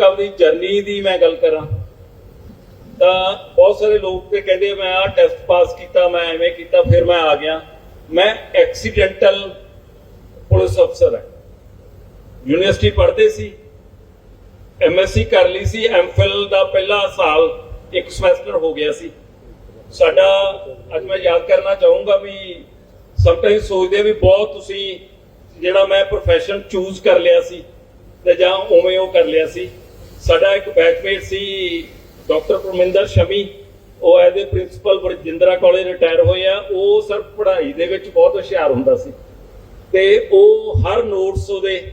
ਇੱਕ ਆਪਣੀ ਜਰਨੀ ਦੀ ਮੈਂ ਗੱਲ ਕਰਾਂ, ਤਾਂ ਬਹੁਤ ਸਾਰੇ ਲੋਕ ਤੇ ਕਹਿੰਦੇ ਮੈਂ ਆਹ ਟੈਸਟ ਪਾਸ ਕੀਤਾ, ਮੈਂ ਐਵੇਂ ਕੀਤਾ, ਫਿਰ ਮੈਂ ਆ ਗਿਆ। ਮੈਂ ਐਕਸੀਡੈਂਟਲ ਪੁਲਿਸ ਅਫਸਰ ਹਾਂ। ਯੂਨੀਵਰਸਿਟੀ ਪੜ੍ਹਦੇ ਸੀ ਐਮਐਸਸੀ ਕਰ ਲਈ ਸੀ ਐਮਫਿਲ ਦਾ ਪਹਿਲਾ ਸਾਲ ਇੱਕ ਸਮੈਸਟਰ ਹੋ ਗਿਆ ਸੀ। ਸਾਡਾ, ਅੱਜ ਮੈਂ ਯਾਦ ਕਰਨਾ ਚਾਹੂੰਗਾ ਵੀ ਸਮਟਾਈਮ ਸੋਚਦੇ ਵੀ ਬਹੁਤ ਤੁਸੀਂ ਜਿਹੜਾ ਮੈਂ ਪ੍ਰੋਫੈਸ਼ਨ ਚੂਜ਼ ਕਰ ਲਿਆ ਸੀ ਤੇ ਜਾਂ ਉਵੇਂ ਉਹ ਕਰ ਲਿਆ ਸੀ। ਸਾਡਾ ਇੱਕ ਬੈਚਮੇਟ ਸੀ ਡਾਕਟਰ ਪਰਮਿੰਦਰ ਸ਼ਮੀ। ਉਹ as a principal Varjindra college retire ਹੋਏ ਆ। ਉਹ ਸਰ ਪੜ੍ਹਾਈ ਦੇ ਵਿੱਚ ਬਹੁਤ ਹੁਸ਼ਿਆਰ ਹੁੰਦਾ ਸੀ। ਤੇ ਉਹ ਹਰ ਨੋਟਸ ਉਹਦੇ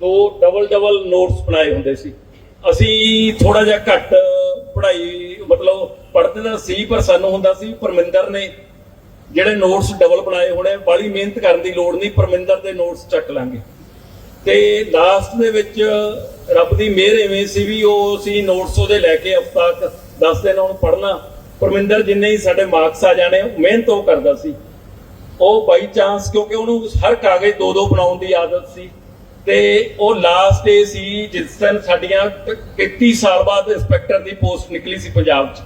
ਦੋ ਡਬਲ ਡਬਲ ਨੋਟਸ ਬਣਾਏ ਹੁੰਦੇ ਸੀ। ਅਸੀਂ ਥੋੜਾ ਜਿਹਾ ਘੱਟ ਪੜ੍ਹਾਈ ਮਤਲਬ ਪੜ੍ਹਦੇ ਤਾਂ ਸੀ, ਪਰ ਸਾਨੂੰ ਹੁੰਦਾ ਸੀ ਪਰਮਿੰਦਰ ਨੇ ਜਿਹੜੇ ਨੋਟਸ ਡਬਲ ਬਣਾਏ ਹੋਣੇ ਬਾਲੀ ਮਿਹਨਤ ਕਰਨ ਦੀ ਲੋੜ ਨਹੀਂ, ਪਰਮਿੰਦਰ ਦੇ ਨੋਟਸ ਚੱਕ ਲਾਂਗੇ। ਤੇ ਲਾਸਟ ਦੇ ਵਿੱਚ ਰੱਬ ਦੀ ਮਿਹਰ ਐਵੇਂ ਸੀ ਵੀ ਉਹ ਸੀ ਨੋਟਸ ਉਹਦੇ ਲੈ ਕੇ ਹਫਤਾ 10 ਦਿਨ ਉਹਨੂੰ ਪੜ੍ਹਨਾ। ਪਰਮਿੰਦਰ ਜਿੰਨੇ ਹੀ ਸਾਡੇ ਮਾਰਕਸ ਆ ਜਾਣੇ ਮਿਹਨਤ ਉਹ ਕਰਦਾ ਸੀ। ਉਹ ਬਾਈ ਚਾਂਸ ਕਿਉਂਕਿ ਉਹਨੂੰ ਹਰ ਕਾਗਜ਼ ਦੋ ਦੋ ਬਣਾਉਣ ਦੀ ਆਦਤ ਸੀ। ਤੇ ਉਹ ਲਾਸਟ ਡੇ ਸੀ ਜਿਸ ਦਿਨ ਸਾਡੀਆਂ 31 ਸਾਲ ਬਾਅਦ ਇੰਸਪੈਕਟਰ ਦੀ ਪੋਸਟ ਨਿਕਲੀ ਸੀ ਪੰਜਾਬ 'ਚ।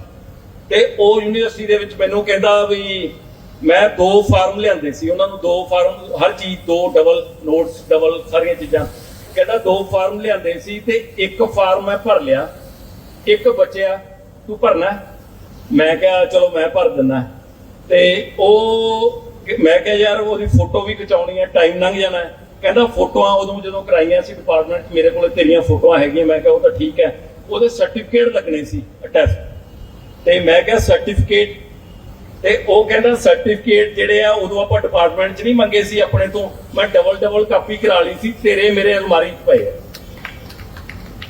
ਤੇ ਉਹ ਯੂਨੀਵਰਸਿਟੀ ਦੇ ਵਿੱਚ ਮੈਨੂੰ ਕਹਿੰਦਾ ਵੀ ਮੈਂ ਦੋ ਫਾਰਮ ਲਿਆਂਦੇ ਸੀ। ਉਹਨਾਂ ਨੂੰ ਦੋ ਫਾਰਮ ਹਰ ਚੀਜ਼, ਦੋ ਡਬਲ ਨੋਟਸ ਡਬਲ ਸਾਰੀਆਂ ਚੀਜ਼ਾਂ। ਕਹਿੰਦਾ ਦੋ ਫਾਰਮ ਲਿਆਂਦੇ ਸੀ ਤੇ ਇੱਕ ਫਾਰਮ ਮੈਂ ਭਰ ਲਿਆ। ਇੱਕ ਬਚਿਆ, ਤੂੰ ਭਰਨਾ ਮੈਂ ਕਿਹਾ, ਚਲੋ ਮੈਂ ਭਰ ਦਿੰਦਾ ਤੇ ਉਹ ਮੈਂ ਕਿਹਾ, ਯਾਰ, ਉਹਦੀ ਫੋਟੋ ਵੀ ਖਿਚਾਉਣੀ ਹੈ, ਟਾਈਮ ਲੰਘ ਜਾਣਾ ਹੈ। ਕਹਿੰਦਾ ਫੋਟੋਆਂ ਉਦੋਂ ਜਦੋਂ ਕਰਾਈਆਂ ਸੀ ਡਿਪਾਰਟਮੈਂਟ ਮੇਰੇ ਕੋਲੇ ਤੇਰੀਆਂ ਫੋਟੋਆਂ ਹੈਗੀਆਂ, ਮੈਂ ਕਿਹਾ ਉਹ ਤਾਂ ਠੀਕ ਹੈ। ਉਹਦੇ ਸਰਟੀਫਿਕੇਟ ਲੱਗਣੇ ਸੀ ਅਟੈਸਟ ਤੇ ਮੈਂ ਕਿਹਾ ਸਰਟੀਫਿਕੇਟ ਤੇ ਉਹ ਕਹਿੰਦਾ ਸਰਟੀਫਿਕੇਟ ਜਿਹੜੇ ਆ, ਉਦੋਂ ਆਪਾਂ ਡਿਪਾਰਟਮੈਂਟ 'ਚ ਨਹੀਂ ਮੰਗੇ ਸੀ ਆਪਣੇ ਤੋਂ। ਮੈਂ ਡਬਲ ਡਬਲ ਕਾਪੀ ਕਰਾ ਲਈ ਸੀ, ਤੇਰੇ ਮੇਰੇ ਅਲਮਾਰੀ 'ਚ ਪਏ ਆ।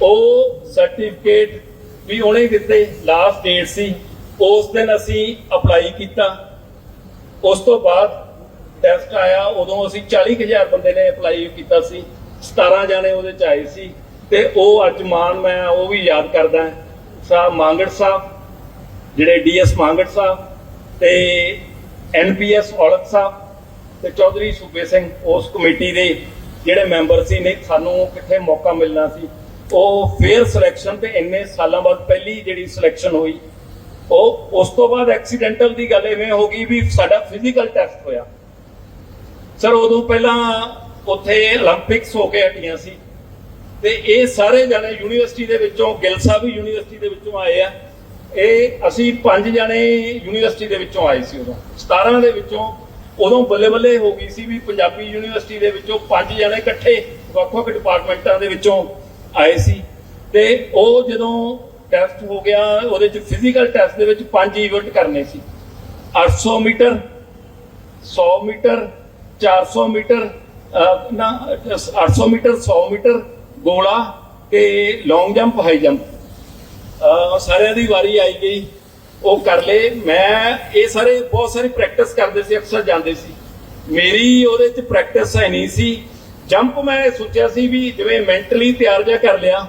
ਉਹ ਸਰਟੀਫਿਕੇਟ ਵੀ ਉਹਨੇ ਦਿੱਤੇ ਲਾਸਟ ਡੇਟ ਸੀ। ਉਸ ਦਿਨ ਅਸੀਂ ਅਪਲਾਈ ਕੀਤਾ। ਉਸ ਤੋਂ ਬਾਅਦ ਟੈਸਟ ਆਇਆ, ਉਦੋਂ ਅਸੀਂ 40000 ਬੰਦੇ ਨੇ ਅਪਲਾਈ ਕੀਤਾ ਸੀ। 17 ਜਾਣੇ ਉਹਦੇ ਚ ਆਏ ਸੀ। ਤੇ ਉਹ ਅੱਜ ਮਾਨ ਮੈਂ, ਉਹ ਵੀ ਯਾਦ ਕਰਦਾ। ਸਾਹਿਬ ਮਾਂਗੜ ਸਾਹਿਬ, ਜਿਹੜੇ ਡੀਐਸ ਮਾਂਗੜ ਸਾਹਿਬ ਤੇ ਐਨਪੀਐਸ ਔਲਖ ਸਾਹਿਬ ਤੇ ਚੌਧਰੀ ਸੂਬੇ ਸਿੰਘ ਉਸ ਕਮੇਟੀ ਦੇ ਜਿਹੜੇ ਮੈਂਬਰ ਸੀ ਨੇ, ਸਾਨੂੰ ਕਿੱਥੇ ਮੌਕਾ ਮਿਲਣਾ ਸੀ, ਉਹ ਫੇਰ ਸਿਲੈਕਸ਼ਨ ਤੇ ਇੰਨੇ ਸਾਲਾਂ ਬਾਅਦ ਪਹਿਲੀ ਜਿਹੜੀ ਸਿਲੈਕਸ਼ਨ ਹੋਈ, ਉਹ ਉਸ ਤੋਂ ਬਾਅਦ ਐਕਸੀਡੈਂਟਲ ਦੀ ਗੱਲ ਐਵੇਂ ਹੋ ਗਈ ਵੀ ਸਾਡਾ ਫਿਜ਼ੀਕਲ ਟੈਸਟ ਹੋਇਆ। ਸਰ ਉਦੋਂ ਪਹਿਲਾਂ ਉੱਥੇ 올림픽ਸ ਹੋ ਕੇ ਹਟੀਆਂ ਸੀ, ਤੇ ਇਹ ਸਾਰੇ ਜਣੇ ਯੂਨੀਵਰਸਿਟੀ ਦੇ ਵਿੱਚੋਂ, ਗਿਲ ਸਾਹਿਬ ਵੀ ਯੂਨੀਵਰਸਿਟੀ ਦੇ ਵਿੱਚੋਂ ਆਏ ਆ। ਇਹ ਅਸੀਂ ਪੰਜ ਜਣੇ ਯੂਨੀਵਰਸਿਟੀ ਦੇ ਵਿੱਚੋਂ ਆਏ ਸੀ ਉਦੋਂ। 17 ਦੇ ਵਿੱਚੋਂ ਉਦੋਂ ਬੱਲੇ ਬੱਲੇ ਹੋ ਗਈ ਸੀ ਵੀ ਪੰਜਾਬੀ ਯੂਨੀਵਰਸਿਟੀ ਦੇ ਵਿੱਚੋਂ ਪੰਜ ਜਣੇ ਇਕੱਠੇ ਵੱਖ-ਵੱਖ ਡਿਪਾਰਟਮੈਂਟਾਂ ਦੇ ਵਿੱਚੋਂ ਆਏ ਸੀ। ਤੇ ਉਹ ਜਦੋਂ ਟੈਸਟ ਹੋ ਗਿਆ ਉਹਦੇ ਚ ਫਿਜ਼ੀਕਲ ਟੈਸਟ ਦੇ ਵਿੱਚ ਪੰਜ ਇਵੈਂਟ ਕਰਨੇ ਸੀ। 800 ਮੀਟਰ 100 ਮੀਟਰ 400 ਮੀਟਰ ਅਹ, ਨਾ 800 ਮੀਟਰ 100 ਮੀਟਰ ਗੋਲਾ ਤੇ ਲੌਂਗ ਜੰਪ ਹਾਈ ਜੰਪ ਸਾਰਿਆਂ ਦੀ ਵਾਰੀ ਆਈ ਗਈ ਉਹ ਕਰ ਲਏ ਮੈਂ ਇਹ ਸਾਰੇ ਬਹੁਤ ਸਾਰੀ ਪ੍ਰੈਕਟਿਸ ਕਰਦੇ ਸੀ ਅਕਸਰ ਜਾਂਦੇ ਸੀ ਮੇਰੀ ਉਹਦੇ ਚ ਪ੍ਰੈਕਟਿਸ ਹੈ ਨਹੀਂ ਸੀ ਜੰਪ ਮੈਂ ਸੋਚਿਆ ਸੀ ਵੀ ਜਿਵੇਂ ਮੈਂਟਲੀ ਤਿਆਰ ਜਿਹਾ ਕਰ ਲਿਆ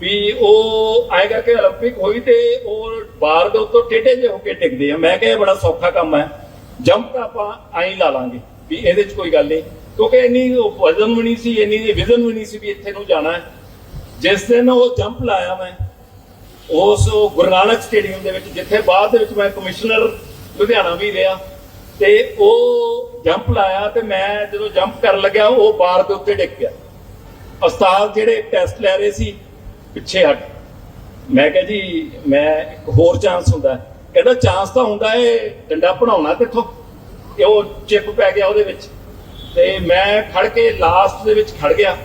ਵੀ ਉਹ ਐਂ ਕਰਕੇ 올림픽 ਹੋਈ ਤੇ ਉਹ ਬਾਰ ਦੇ ਉੱਤੋਂ ਟੇਢੇ ਜਿਹੇ ਹੋ ਕੇ ਟਿਕਦੇ ਆ ਮੈਂ ਕਿਹਾ ਇਹ ਬੜਾ ਸੌਖਾ ਕੰਮ ਹੈ ਜੰਪ ਤਾਂ ਆਪਾਂ ਐਂ ਹੀ ਲਾ ਲਾਂਗੇ ਵੀ ਇਹਦੇ 'ਚ ਕੋਈ ਗੱਲ ਨਹੀਂ ਕਿਉਂਕਿ ਇੰਨੀ ਉਹ ਵਜ਼ਨ ਵੀ ਨਹੀਂ ਸੀ ਇੰਨੀ ਵਿਜ਼ਨ ਵੀ ਨਹੀਂ ਸੀ ਵੀ ਇੱਥੇ ਨੂੰ ਜਾਣਾ ਹੈ ਜਿਸ ਦਿਨ ਉਹ ਜੰਪ ਲਾਇਆ ਮੈਂ ਉਸ ਗੁਰੂ ਨਾਨਕ ਸਟੇਡੀਅਮ ਦੇ ਵਿੱਚ, ਜਿੱਥੇ ਬਾਅਦ ਦੇ ਵਿੱਚ ਮੈਂ ਕਮਿਸ਼ਨਰ ਲੁਧਿਆਣਾ ਵੀ ਰਿਹਾ, ਤੇ ਉਹ ਜੰਪ ਲਾਇਆ ਤੇ ਮੈਂ ਜਦੋਂ ਜੰਪ ਕਰਨ ਲੱਗਿਆ, ਉਹ ਬਾਰ ਦੇ ਉੱਤੇ ਡਿੱਗ ਗਿਆ। ਉਸਤਾਦ ਜਿਹੜੇ ਟੈਸਟ ਲੈ ਰਹੇ ਸੀ, ਪਿੱਛੇ ਹਟ। ਮੈਂ ਕਿਹਾ ਜੀ, ਮੈਂ ਇੱਕ ਹੋਰ ਚਾਂਸ ਹੁੰਦਾ। ਕਹਿੰਦਾ, ਚਾਂਸ ਤਾਂ ਹੁੰਦਾ ਏ ਡੰਡਾ ਪੜਾਉਣਾ ਕਿੱਥੋਂ? ਇਹ ਉਹ ਚਿਪ ਪੈ ਗਿਆ ਉਹਦੇ ਵਿੱਚ। ਤੇ ਮੈਂ ਖੜ ਕੇ ਲਾਸਟ ਦੇ ਵਿੱਚ ਖੜ ਗਿਆ।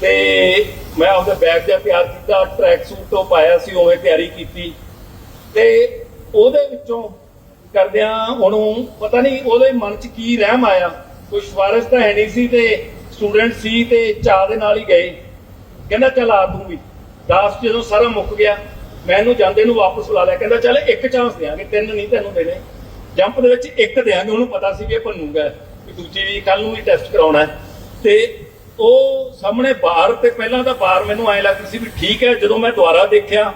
ਤੇ ਮੈਂ ਉਹਦੇ ਬੈਗ ਦਾ ਤਿਆਰ ਕੀਤਾ ਟਰੈਕ ਸੂਟ ਤੋਂ ਪਾਇਆ ਸੀ, ਉਵੇਂ ਤਿਆਰੀ ਕੀਤੀ। ਤੇ ਉਹਦੇ ਵਿੱਚੋਂ ਕਰਦਿਆਂ ਉਹਨੂੰ ਪਤਾ ਨਹੀਂ ਉਹਦੇ ਮਨ 'ਚ ਕੀ ਰਹਿਮ ਆਇਆ। ਕੋਈ ਸਿਫਾਰਿਸ਼ ਤਾਂ ਹੈ ਨਹੀਂ ਸੀ ਤੇ ਸਟੂਡੈਂਟ ਸੀ ਤੇ ਚਾਹ ਦੇ ਨਾਲ ਹੀ ਗਏ। ਕਹਿੰਦਾ, ਚੱਲ ਆ ਤੂੰ ਵੀ। ਲਾਸਟ ਜਦੋਂ ਸਾਰਾ ਮੁੱਕ ਗਿਆ, ਮੈਂ ਇਹਨੂੰ ਜਾਂਦੇ ਨੂੰ ਵਾਪਸ ਬੁਲਾ ਲਿਆ। ਕਹਿੰਦਾ, ਚੱਲ ਇੱਕ ਚਾਂਸ ਦੇਾਂਗੇ ਤਿੰਨ ਨਹੀਂ ਤੈਨੂੰ ਦੇਣੇ। ਜੰਪ ਦੇ ਵਿੱਚ ਇੱਕ ਦੇਾਂਗੇ ਉਹਨੂੰ ਪਤਾ ਸੀ ਕਿ ਇਹ ਭੰਨੂਗਾ। ਵੀ ਦੂਜੀ ਵੀ ਕੱਲ ਨੂੰ ਵੀ ਟੈਸਟ ਕਰਾਉਣਾ ਤੇ ਉਹ ਸਾਹਮਣੇ ਬਾਰ ਤੇ ਪਹਿਲਾਂ ਤਾਂ ਬਾਰ ਮੈਨੂੰ ਐ ਲੱਗਦੀ ਸੀ ਵੀ ਠੀਕ ਹੈ, ਜਦੋਂ ਮੈਂ ਦੁਬਾਰਾ ਦੇਖਿਆ,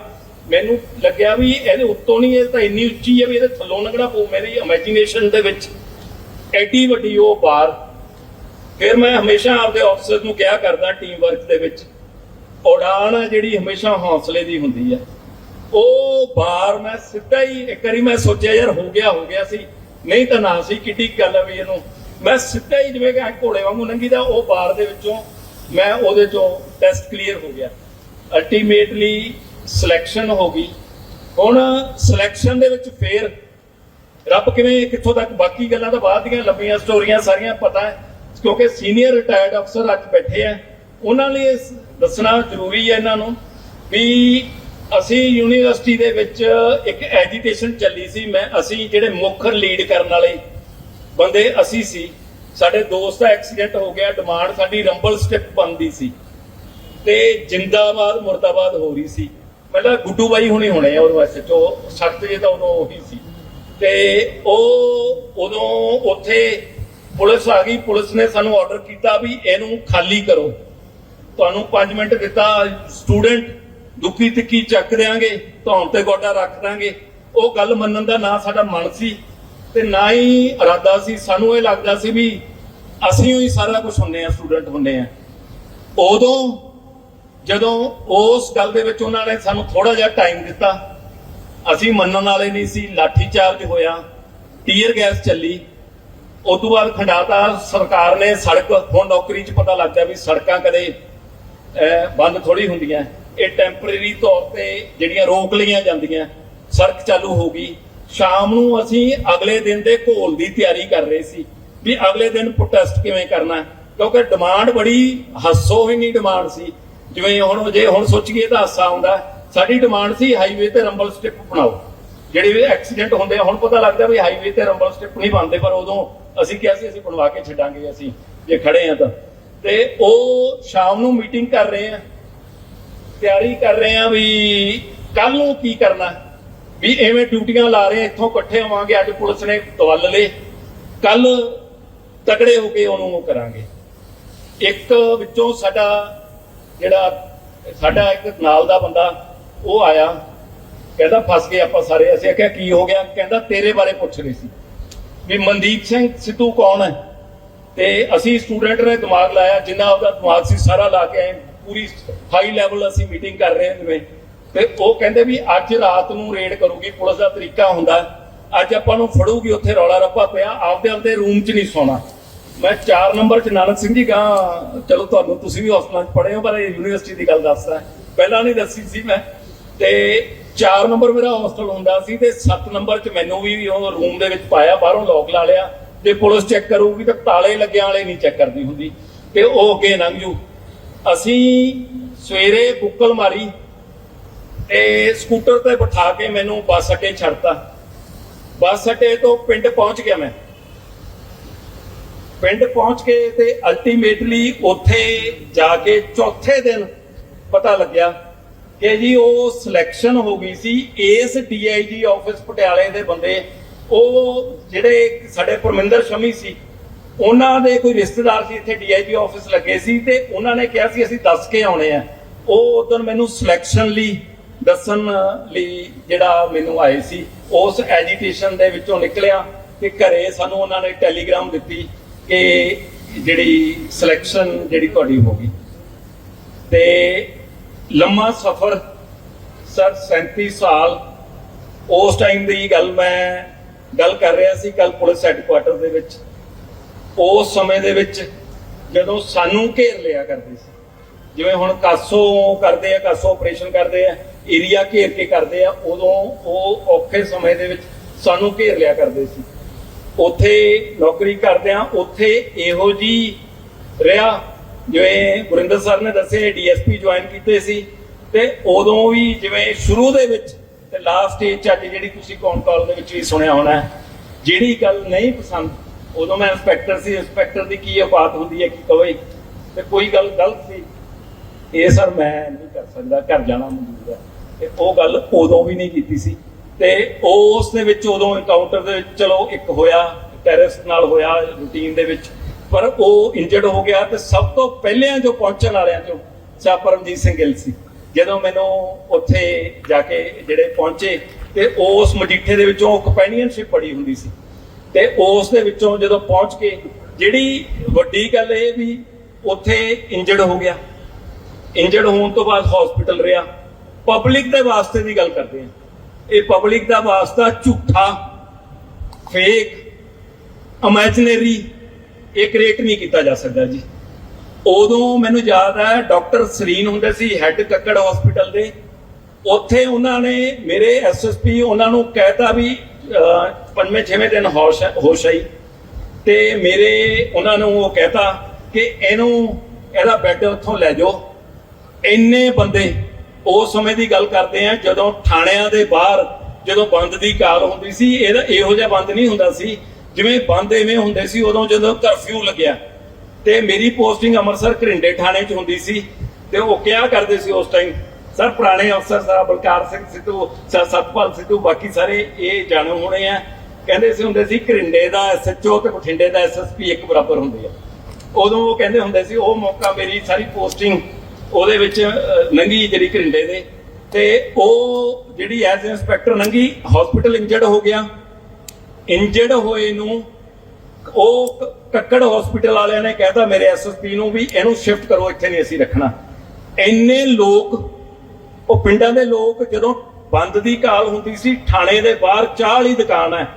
ਮੈਨੂੰ ਲੱਗਿਆ ਵੀ ਇਹਦੇ ਉੱਤੋਂ ਨਹੀਂ, ਇਹ ਤਾਂ ਇੰਨੀ ਉੱਚੀ ਹੈ ਵੀ ਇਹਦੇ ਥੱਲੋਂ ਲੰਘਣਾ ਪਊ ਮੇਰੀ ਇਮੇਜਿਨੇਸ਼ਨ ਦੇ ਵਿੱਚ। ਐਡੀ ਵੱਡੀ ਉਹ ਬਾਰ ਫਿਰ ਮੈਂ ਹਮੇਸ਼ਾ ਆਪਦੇ ਆਫਸਰ ਨੂੰ ਕਿਹਾ ਕਰਦਾ ਟੀਮ ਵਰਕ ਦੇ ਵਿੱਚ ਉਡਾਨ ਜਿਹੜੀ ਹਮੇਸ਼ਾ ਹੌਸਲੇ ਦੀ ਹੁੰਦੀ ਹੈ। ਉਹ ਬਾਰ ਮੈਂ ਸਿੱਧਾ ਹੀ ਇੱਕ ਵਾਰੀ ਮੈਂ ਸੋਚਿਆ, ਯਾਰ ਹੋ ਗਿਆ ਹੋ ਗਿਆ ਸੀ। ਨਹੀਂ ਤਾਂ ਨਾ ਸੀ, ਕਿੱਡੀ ਗੱਲ ਵੀ ਇਹਨੂੰ ਮੈਂ ਸਿੱਧਾ ਹੀ ਜਿਵੇਂ ਕਿ ਘੋੜੇ ਵਾਂਗੂ ਲੰਗੀ ਦਾ, ਉਹ ਬਾਰ ਦੇ ਵਿੱਚੋਂ ਮੈਂ ਉਹਦੇ ਚੋਂ ਟੈਸਟ ਕਲੀਅਰ ਹੋ ਗਿਆ। ਅਲਟੀਮੇਟਲੀ ਸਿਲੈਕਸ਼ਨ ਹੋ ਗਈ। ਹੁਣ ਸਿਲੈਕਸ਼ਨ ਦੇ ਵਿੱਚ ਫੇਰ ਰੱਬ ਕਿਵੇਂ, ਕਿੱਥੋਂ ਤੱਕ? ਬਾਕੀ ਗੱਲਾਂ ਤਾਂ ਬਾਅਦ ਦੀਆਂ, ਲੰਬੀਆਂ ਸਟੋਰੀਆਂ ਸਾਰੀਆਂ ਪਤਾ ਹੈ। ਕਿਉਂਕਿ ਸੀਨੀਅਰ ਰਿਟਾਇਰਡ ਅਫਸਰ ਅੱਜ ਬੈਠੇ ਆ ਉਹਨਾਂ ਲਈ ਇਸ ਦੱਸਣਾ ਜ਼ਰੂਰੀ ਹੈ ਇਹਨਾਂ ਨੂੰ ਵੀ ਅਸੀਂ ਯੂਨੀਵਰਸਿਟੀ ਦੇ ਵਿੱਚ ਇੱਕ ਐਜੀਟੇਸ਼ਨ ਚੱਲੀ ਸੀ। ਮੈਂ, ਅਸੀਂ ਜਿਹੜੇ ਮੁੱਖ ਲੀਡ ਕਰਨ ਵਾਲੇ ਬੰਦੇ ਅਸੀਂ ਸੀ, ਸਾਡੇ ਦੋਸਤ ਦਾ ਐਕਸੀਡੈਂਟ ਹੋ ਗਿਆ, ਡਿਮਾਂਡ ਸਾਡੀ ਰੰਬਲ ਸਟਿਪ ਬਣਦੀ ਸੀ। ਤੇ ਜਿੰਦਾਬਾਦ, ਮੁਰਦਾਬਾਦ ਹੋ ਰਹੀ ਸੀ। ਮਤਲਬ ਗੁੱਡੂ ਬਾਈ ਹੁਣੇ ਹੋਣੇ ਆ ਉਹਦੇ ਵਾਸਤੇ ਤੋਂ ਸਖਤ ਜੇ ਤਾਂ ਉਦੋਂ ਉਹੀ ਸੀ। ਤੇ ਉਹ ਉਦੋਂ ਉੱਥੇ ਪੁਲਿਸ ਆ ਗਈ, ਪੁਲਿਸ ਨੇ ਸਾਨੂੰ ਆਰਡਰ ਕੀਤਾ ਵੀ ਇਹਨੂੰ ਖਾਲੀ ਕਰੋ। ਤੁਹਾਨੂੰ 5 ਮਿੰਟ ਦਿੱਤਾ ਸਟੂਡੈਂਟ ਦੁੱਖੀ ਤਿੱਕੀ ਚੱਕ ਦਿਆਂਗੇ, ਧੌਣ ਤੇ ਗੋਡਾ ਰੱਖ ਦਾਂਗੇ ਉਹ ਗੱਲ ਮੰਨਣ ਦਾ ਨਾ ਸਾਡਾ ਮਨ ਸੀ। ਤੇ ਨਾ ਹੀ ਇਰਾਦਾ ਸੀ, ਸਾਨੂੰ ਇਹ ਲੱਗਦਾ ਸੀ ਵੀ ਅਸੀਂ ਹੀ ਸਾਰਾ ਕੁਝ ਹੁੰਨੇ ਆ ਸਟੂਡੈਂਟ ਹੁੰਨੇ ਆ ਉਦੋਂ ਜਦੋਂ ਉਸ ਗੱਲ ਦੇ ਵਿੱਚ ਉਹਨਾਂ ਨੇ ਸਾਨੂੰ ਥੋੜਾ ਜਿਹਾ ਟਾਈਮ ਦਿੱਤਾ। ਅਸੀਂ ਮੰਨਣ ਵਾਲੇ ਨਹੀਂ ਸੀ, ਲਾਠੀ ਚਾਰਜ ਹੋਇਆ ਟੀਅਰ ਗੈਸ ਚੱਲੀ। ਉਸ ਤੋਂ ਬਾਅਦ ਖੰਡਾਤਾ ਸਰਕਾਰ ਨੇ ਸੜਕ, ਹੁਣ ਨੌਕਰੀ 'ਚ ਪਤਾ ਲੱਗਦਾ ਵੀ ਸੜਕਾਂ ਕਦੇ ਬੰਦ ਥੋੜੀ ਹੁੰਦੀਆਂ। ਇਹ ਟੈਂਪਰੇਰੀ ਤੌਰ ਤੇ ਜਿਹੜੀਆਂ ਰੋਕ ਲਈਆਂ ਜਾਂਦੀਆਂ, ਸੜਕ ਚਾਲੂ ਹੋ ਗਈ। ਸ਼ਾਮ ਨੂੰ ਅਸੀਂ ਅਗਲੇ ਦਿਨ ਦੇ ਘੋਲ ਦੀ ਤਿਆਰੀ ਕਰ ਰਹੇ ਸੀ ਵੀ ਅਗਲੇ ਦਿਨ ਪ੍ਰੋਟੈਸਟ ਕਿਵੇਂ ਕਰਨਾ ਕਿਉਂਕਿ ਡਿਮਾਂਡ ਬੜੀ ਹੱਸੋ ਹੀ ਨਹੀਂ ਡਿਮਾਂਡ ਸੀ। ਜਿਵੇਂ ਹੁਣ ਜੇ ਹੁਣ ਸੋਚੀਏ ਤਾਂ ਹਾਸਾ ਆਉਂਦਾ ਸਾਡੀ ਡਿਮਾਂਡ ਸੀ ਹਾਈਵੇ ਤੇ ਰੰਬਲ ਸਟ੍ਰਿਪ ਬਣਾਓ। ਜਿਹੜੇ ਵੀ ਐਕਸੀਡੈਂਟ ਹੁੰਦੇ ਆ, ਹੁਣ ਪਤਾ ਲੱਗਦਾ ਵੀ ਹਾਈਵੇ ਤੇ ਰੰਬਲ ਸਟ੍ਰਿਪ ਨਹੀਂ ਬਣਦੇ, ਪਰ ਉਦੋਂ ਅਸੀਂ ਕਿਹਾ ਸੀ, ਅਸੀਂ ਬਣਵਾ ਕੇ ਛੱਡਾਂਗੇ ਅਸੀਂ, ਜੇ ਖੜੇ ਆ ਤਾਂ। ਤੇ ਉਹ ਸ਼ਾਮ ਨੂੰ ਮੀਟਿੰਗ ਕਰ ਰਹੇ ਆ। ਤਿਆਰੀ ਕਰ ਰਹੇ ਆ ਵੀ ਕੱਲ ਨੂੰ ਕੀ ਕਰਨਾ ਵੀ ਐਵੇਂ ਡਿਊਟੀਆਂ ਲਾ ਰਹੇ ਆ, ਇੱਥੋਂ ਇਕੱਠੇ ਹੋਵਾਂਗੇ, ਅੱਜ ਪੁਲਿਸ ਨੇ ਦਵਲ ਲਏ। ਕੱਲ ਤਕੜੇ ਹੋ ਕੇ ਉਹਨੂੰ ਉਹ ਕਰਾਂਗੇ। ਇੱਕ ਵਿੱਚੋਂ ਸਾਡਾ ਜਿਹੜਾ, ਸਾਡਾ ਇੱਕ ਨਾਲ ਦਾ ਬੰਦਾ, ਉਹ ਆਇਆ। ਕਹਿੰਦਾ, ਫਸ ਗਏ ਆਪਾਂ ਸਾਰੇ। ਅਸੀਂ ਆਖਿਆ, ਕੀ ਹੋ ਗਿਆ? ਕਹਿੰਦਾ, ਤੇਰੇ ਬਾਰੇ ਪੁੱਛ ਰਹੀ ਸੀ। ਵੀ ਮਨਦੀਪ ਸਿੰਘ ਸਿੱਧੂ ਕੌਣ ਹੈ? ਤੇ ਅਸੀਂ ਸਟੂਡੈਂਟ ਨੇ ਦਿਮਾਗ ਲਾਇਆ, ਜਿੰਨਾ ਉਹਦਾ ਦਿਮਾਗ ਸੀ, ਸਾਰਾ ਲਾ ਕੇ ਆਏ ਪੂਰੀ ਹਾਈ ਲੈਵਲ ਅਸੀਂ ਮੀਟਿੰਗ ਕਰ ਰਹੇ ਹਾਂ, ਜਿਵੇਂ ਤੇ ਉਹ ਕਹਿੰਦੇ ਵੀ ਅੱਜ ਰਾਤ ਨੂੰ ਰੇਡ ਕਰੂਗੀ, ਪੁਲਿਸ ਦਾ ਤਰੀਕਾ ਹੁੰਦਾ ਅੱਜ ਆਪਾਂ ਨੂੰ ਫੜੂਗੀ, ਉੱਥੇ ਰੌਲਾ ਰੱਪਾ ਪਿਆ, ਆਪਦੇ ਆਪਦੇ ਰੂਮ 'ਚ ਨਹੀਂ ਸੌਣਾ। ਮੈਂ 4 ਨੰਬਰ 'ਚ ਨਾਨਕ ਸਿੰਘ ਜੀ ਕਹਾਂ ਚਲੋ ਤੁਹਾਨੂੰ ਤੁਸੀਂ ਵੀ ਹੌਸਲਾ 'ਚ ਪੜ੍ਹੇ ਹੋ, ਪਰ ਇਹ ਯੂਨੀਵਰਸਿਟੀ ਦੀ ਗੱਲ ਦੱਸਦਾ ਪਹਿਲਾਂ ਨਹੀਂ ਦੱਸੀ ਸੀ ਮੈਂ। ਤੇ 4 ਨੰਬਰ ਮੇਰਾ ਹੋਸਟਲ ਹੁੰਦਾ ਸੀ ਤੇ 7 ਨੰਬਰ 'ਚ ਮੈਨੂੰ ਵੀ ਉਹ ਰੂਮ ਦੇ ਵਿੱਚ ਪਾਇਆ, ਬਾਹਰੋਂ ਲੋਕ ਲਾ ਲਿਆ। ਤੇ ਪੁਲਿਸ ਚੈੱਕ ਕਰੂਗੀ ਤਾਂ ਤਾਲੇ ਲੱਗਿਆਂ ਵਾਲੇ ਨਹੀਂ ਚੈੱਕ ਕਰਦੀ ਹੁੰਦੀ। ਤੇ ਉਹ ਅੱਗੇ ਲੰਘ ਜੂ। ਅਸੀਂ ਸਵੇਰੇ ਬੁੱਕਲ ਮਾਰੀ। ਤੇ ਸਕੂਟਰ ਤੇ ਬਿਠਾ ਕੇ ਮੈਨੂੰ ਬੱਸ ਅੱਡੇ ਛੱਡਤਾ। ਬੱਸ ਅੱਡੇ ਤੋਂ ਪਿੰਡ ਪਹੁੰਚ ਗਿਆ ਮੈਂ। ਪਿੰਡ ਪਹੁੰਚ ਕੇ ਤੇ ਅਲਟੀਮੇਟਲੀ ਉੱਥੇ ਜਾ ਕੇ ਚੌਥੇ ਦਿਨ ਪਤਾ ਲੱਗਿਆ ਕਿ ਜੀ ਉਹ ਸਿਲੈਕਸ਼ਨ ਹੋ ਗਈ ਸੀ। ਇਸ ਡੀਆਈਜੀ ਆਫਿਸ ਪਟਿਆਲੇ ਦੇ ਬੰਦੇ, ਉਹ ਜਿਹੜੇ ਸਾਡੇ ਪਰਮਿੰਦਰ ਸ਼ਮੀ ਸੀ, ਉਹਨਾਂ ਦੇ ਕੋਈ ਰਿਸ਼ਤੇਦਾਰ ਸੀ ਇੱਥੇ ਡੀਆਈਜੀ ਆਫਿਸ ਲੱਗੇ ਸੀ ਤੇ ਉਹਨਾਂ ਨੇ ਕਿਹਾ ਸੀ ਅਸੀਂ ਦੱਸ ਕੇ ਆਉਣੇ ਆ। ਉਹ ਉਦੋਂ ਮੈਨੂੰ ਸਿਲੈਕਸ਼ਨ ਲਈ ਦੱਸਣ ਲਈ ਜਿਹੜਾ ਮੈਨੂੰ ਆਏ ਸੀ, ਉਸ ਐਜੀਟੇਸ਼ਨ ਦੇ ਵਿੱਚੋਂ ਨਿਕਲਿਆ ਤੇ ਘਰੇ ਸਾਨੂੰ ਉਹਨਾਂ ਨੇ ਟੈਲੀਗ੍ਰਾਮ ਦਿੱਤੀ ਕਿ ਜਿਹੜੀ ਸਿਲੈਕਸ਼ਨ ਜਿਹੜੀ ਤੁਹਾਡੀ ਹੋ ਗਈ। ਤੇ ਲੰਮਾ ਸਫ਼ਰ, ਸਰ 37 ਸਾਲ, ਉਸ ਟਾਈਮ ਦੀ ਗੱਲ ਮੈਂ ਗੱਲ ਕਰ ਰਿਹਾ ਸੀ ਕੱਲ ਪੁਲਿਸ ਹੈੱਡਕੁਆਟਰ ਦੇ ਵਿੱਚ। ਉਸ ਸਮੇਂ ਦੇ ਵਿੱਚ ਜਦੋਂ ਸਾਨੂੰ ਘੇਰ ਲਿਆ ਕਰਦੇ ਸੀ, ਜਿਵੇਂ ਹੁਣ ਕਾਸੋ ਕਰਦੇ ਆ, ਕਾਸੋ ਆਪਰੇਸ਼ਨ ਕਰਦੇ ਆ ਏਰੀਆ ਘੇਰ ਕੇ ਕਰਦੇ ਆ, ਉਦੋਂ ਉਹ ਔਖੇ ਸਮੇਂ ਦੇ ਵਿੱਚ ਸਾਨੂੰ ਘੇਰ ਲਿਆ ਕਰਦੇ ਸੀ। ਉੱਥੇ ਨੌਕਰੀ ਕਰਦੇ ਆ, ਉੱਥੇ ਇਹੋ ਜੀ ਰਿਹਾ, ਜਿਵੇਂ ਗੁਰਿੰਦਰ ਸਰ ਨੇ ਦੱਸਿਆ ਡੀਐਸਪੀ ਜੁਆਇਨ ਕੀਤੇ ਸੀ, ਤੇ ਉਦੋਂ ਵੀ ਜਿਵੇਂ ਸ਼ੁਰੂ ਦੇ ਵਿੱਚ ਤੇ ਲਾਸਟ ਸਟੇਜ ਚ ਅੱਜ ਜਿਹੜੀ ਤੁਸੀਂ ਕੌਨ ਕਾਲ ਦੇ ਵਿੱਚ ਵੀ ਸੁਣਿਆ ਹੋਣਾ ਜਿਹੜੀ ਗੱਲ ਨਹੀਂ ਪਸੰਦ, ਉਦੋਂ ਮੈਂ ਇੰਸਪੈਕਟਰ ਸੀ ਇੰਸਪੈਕਟਰ ਦੀ ਕੀ ਔਕਾਤ ਹੁੰਦੀ ਹੈ ਕਿ ਕਵੇ ਤੇ ਕੋਈ ਗੱਲ ਗਲਤ ਸੀ, ਇਹ ਸਰ ਮੈਂ ਨਹੀਂ ਕਰ ਸਕਦਾ, ਘਰ ਜਾਣਾ ਮਨਜ਼ੂਰ ਹੈ। ਤੇ ਉਹ ਗੱਲ ਉਦੋਂ ਵੀ ਨਹੀਂ ਕੀਤੀ ਸੀ। ਤੇ ਉਸ ਦੇ ਵਿੱਚ ਉਦੋਂ ਇਨਕਾਊਂਟਰ ਦੇ ਵਿੱਚ ਚਲੋ ਇੱਕ ਹੋਇਆ ਟੈਰਰਿਸਟ ਨਾਲ ਹੋਇਆ ਰੂਟੀਨ ਦੇ ਵਿੱਚ, ਪਰ ਉਹ ਇੰਜਰਡ ਹੋ ਗਿਆ ਤੇ ਸਭ ਤੋਂ ਪਹਿਲਿਆਂ ਜੋ ਪਹੁੰਚਣ ਵਾਲਿਆਂ ਚੋਂ ਸਾ ਪਰਮਜੀਤ ਸਿੰਘ ਗਿੱਲ ਸੀ। ਜਦੋਂ ਮੈਨੂੰ ਉੱਥੇ ਜਾ ਕੇ ਜਿਹੜੇ ਪਹੁੰਚੇ ਤੇ ਉਸ ਮਜੀਠੇ ਦੇ ਵਿੱਚੋਂ ਕੰਪੈਨੀਅਨਸ਼ਿਪ ਬੜੀ ਹੁੰਦੀ ਸੀ। ਤੇ ਉਸ ਦੇ ਵਿੱਚੋਂ ਜਦੋਂ ਪਹੁੰਚ ਕੇ ਜਿਹੜੀ ਵੱਡੀ ਗੱਲ ਇਹ ਵੀ ਉੱਥੇ ਇੰਜਰਡ ਹੋ ਗਿਆ। ਇੰਜਰਡ ਹੋਣ ਤੋਂ ਬਾਅਦ ਹਸਪੀਟਲ ਰਿਹਾ। ਪਬਲਿਕ ਦੇ ਵਾਸਤੇ ਦੀ ਗੱਲ ਕਰਦੇ ਆ ਇਹ ਪਬਲਿਕ ਦਾ ਵਾਸਤਾ ਝੂਠਾ ਫੇਕ ਇਮੇਜਿਨਰੀ ਇਹ ਕ੍ਰੀਏਟ ਨਹੀਂ ਕੀਤਾ ਜਾ ਸਕਦਾ ਜੀ। ਉਦੋਂ ਮੈਨੂੰ ਯਾਦ ਹੈ, ਡਾਕਟਰ ਸਰੀਨ ਹੁੰਦੇ ਸੀ ਹੈੱਡ ਕੱਕੜ ਹਸਪੀਟਲ ਦੇ। ਉੱਥੇ ਉਹਨਾਂ ਨੇ ਮੇਰੇ ਐਸਐਸਪੀ ਉਹਨਾਂ ਨੂੰ ਕਹਿਤਾ ਵੀ ਪੰਜਵੇਂ, ਛੇਵੇਂ ਦਿਨ ਹੋਸ਼ ਹੋਸ਼ ਆਈ। ਤੇ ਮੇਰੇ ਉਹਨਾਂ ਨੂੰ ਉਹ ਕਹਿਤਾ ਕਿ ਇਹਨੂੰ ਇਹਦਾ ਬੈੱਡ ਉੱਥੋਂ ਲੈ ਜਾਓ। ਇੰਨੇ ਬੰਦੇ ਉਸ ਸਮੇਂ ਦੀ ਗੱਲ ਕਰਦੇ ਆ, ਜਦੋਂ ਥਾਣਿਆਂ ਦੇ ਬਾਹਰ ਜਦੋਂ ਬੰਦ ਦੀ ਕਾਲ ਹੁੰਦੀ ਸੀ ਇਹਦਾ ਇਹੋ ਜਿਹਾ ਬੰਦ ਨਹੀਂ ਹੁੰਦਾ ਸੀ, ਜਿਵੇਂ ਬੰਦ ਐਵੇਂ ਹੁੰਦੇ ਸੀ, ਉਦੋਂ ਜਦੋਂ ਕਰਫਿਊ ਲੱਗਿਆ। ਤੇ ਮੇਰੀ ਪੋਸਟਿੰਗ ਅੰਮ੍ਰਿਤਸਰ ਘਰਿੰਡੇ ਥਾਣੇ 'ਚ ਹੁੰਦੀ ਸੀ, ਤੇ ਉਹ ਕਿਹਾ ਕਰਦੇ ਸੀ ਉਸ ਟਾਈਮ ਸਰ, ਪੁਰਾਣੇ ਅਫਸਰ ਸਾਹਿਬ ਬਲਕਾਰ ਸਿੰਘ ਸਿੱਧੂ ਸਤਪਾਲ ਸਿੱਧੂ, ਬਾਕੀ ਸਾਰੇ ਇਹ ਜਾਣੂ ਹੋਣੇ ਆ। ਕਹਿੰਦੇ ਸੀ, ਹੁੰਦੇ ਸੀ ਘਰਿੰਡੇ ਦਾ ਐਸਐਚਓ ਤੇ ਬਠਿੰਡੇ ਦਾ ਐਸਐਸਪੀ ਇੱਕ ਬਰਾਬਰ ਹੁੰਦੇ ਆ। ਉਦੋਂ ਉਹ ਕਹਿੰਦੇ ਹੁੰਦੇ ਸੀ, ਉਹ ਮੌਕਾ ਮੇਰੀ ਸਾਰੀ ਪੋਸਟਿੰਗ ਉਹਦੇ ਵਿੱਚ ਨੰਗੀ ਜਿਹੜੀ ਘਰਿੰਡੇ ਦੇ, ਤੇ ਉਹ ਜਿਹੜੀ ਐਜ਼ ਇੰਸਪੈਕਟਰ ਨੰਗੀ ਹਸਪੀਟਲ ਇੰਜਰਡ ਹੋ ਗਿਆ। ਇੰਜਰਡ ਹੋਏ ਨੂੰ ਉਹ ਕ- ਕੱਕੜ ਹਸਪੀਟਲ ਵਾਲਿਆਂ ਨੇ ਕਹਿਤਾ, ਮੇਰੇ ਐਸਐਸਪੀ ਨੂੰ ਵੀ ਇਹਨੂੰ ਸ਼ਿਫਟ ਕਰੋ, ਇੱਥੇ ਨਹੀਂ ਅਸੀਂ ਰੱਖਣਾ। ਇੰਨੇ ਲੋਕ, ਉਹ ਪਿੰਡਾਂ ਦੇ ਲੋਕ ਜਦੋਂ ਬੰਦ ਦੀ ਕਾਲ ਹੁੰਦੀ ਸੀ, ਥਾਣੇ ਦੇ ਬਾਹਰ ਚਾਹ ਵਾਲੀ ਦੁਕਾਨ ਹੈ,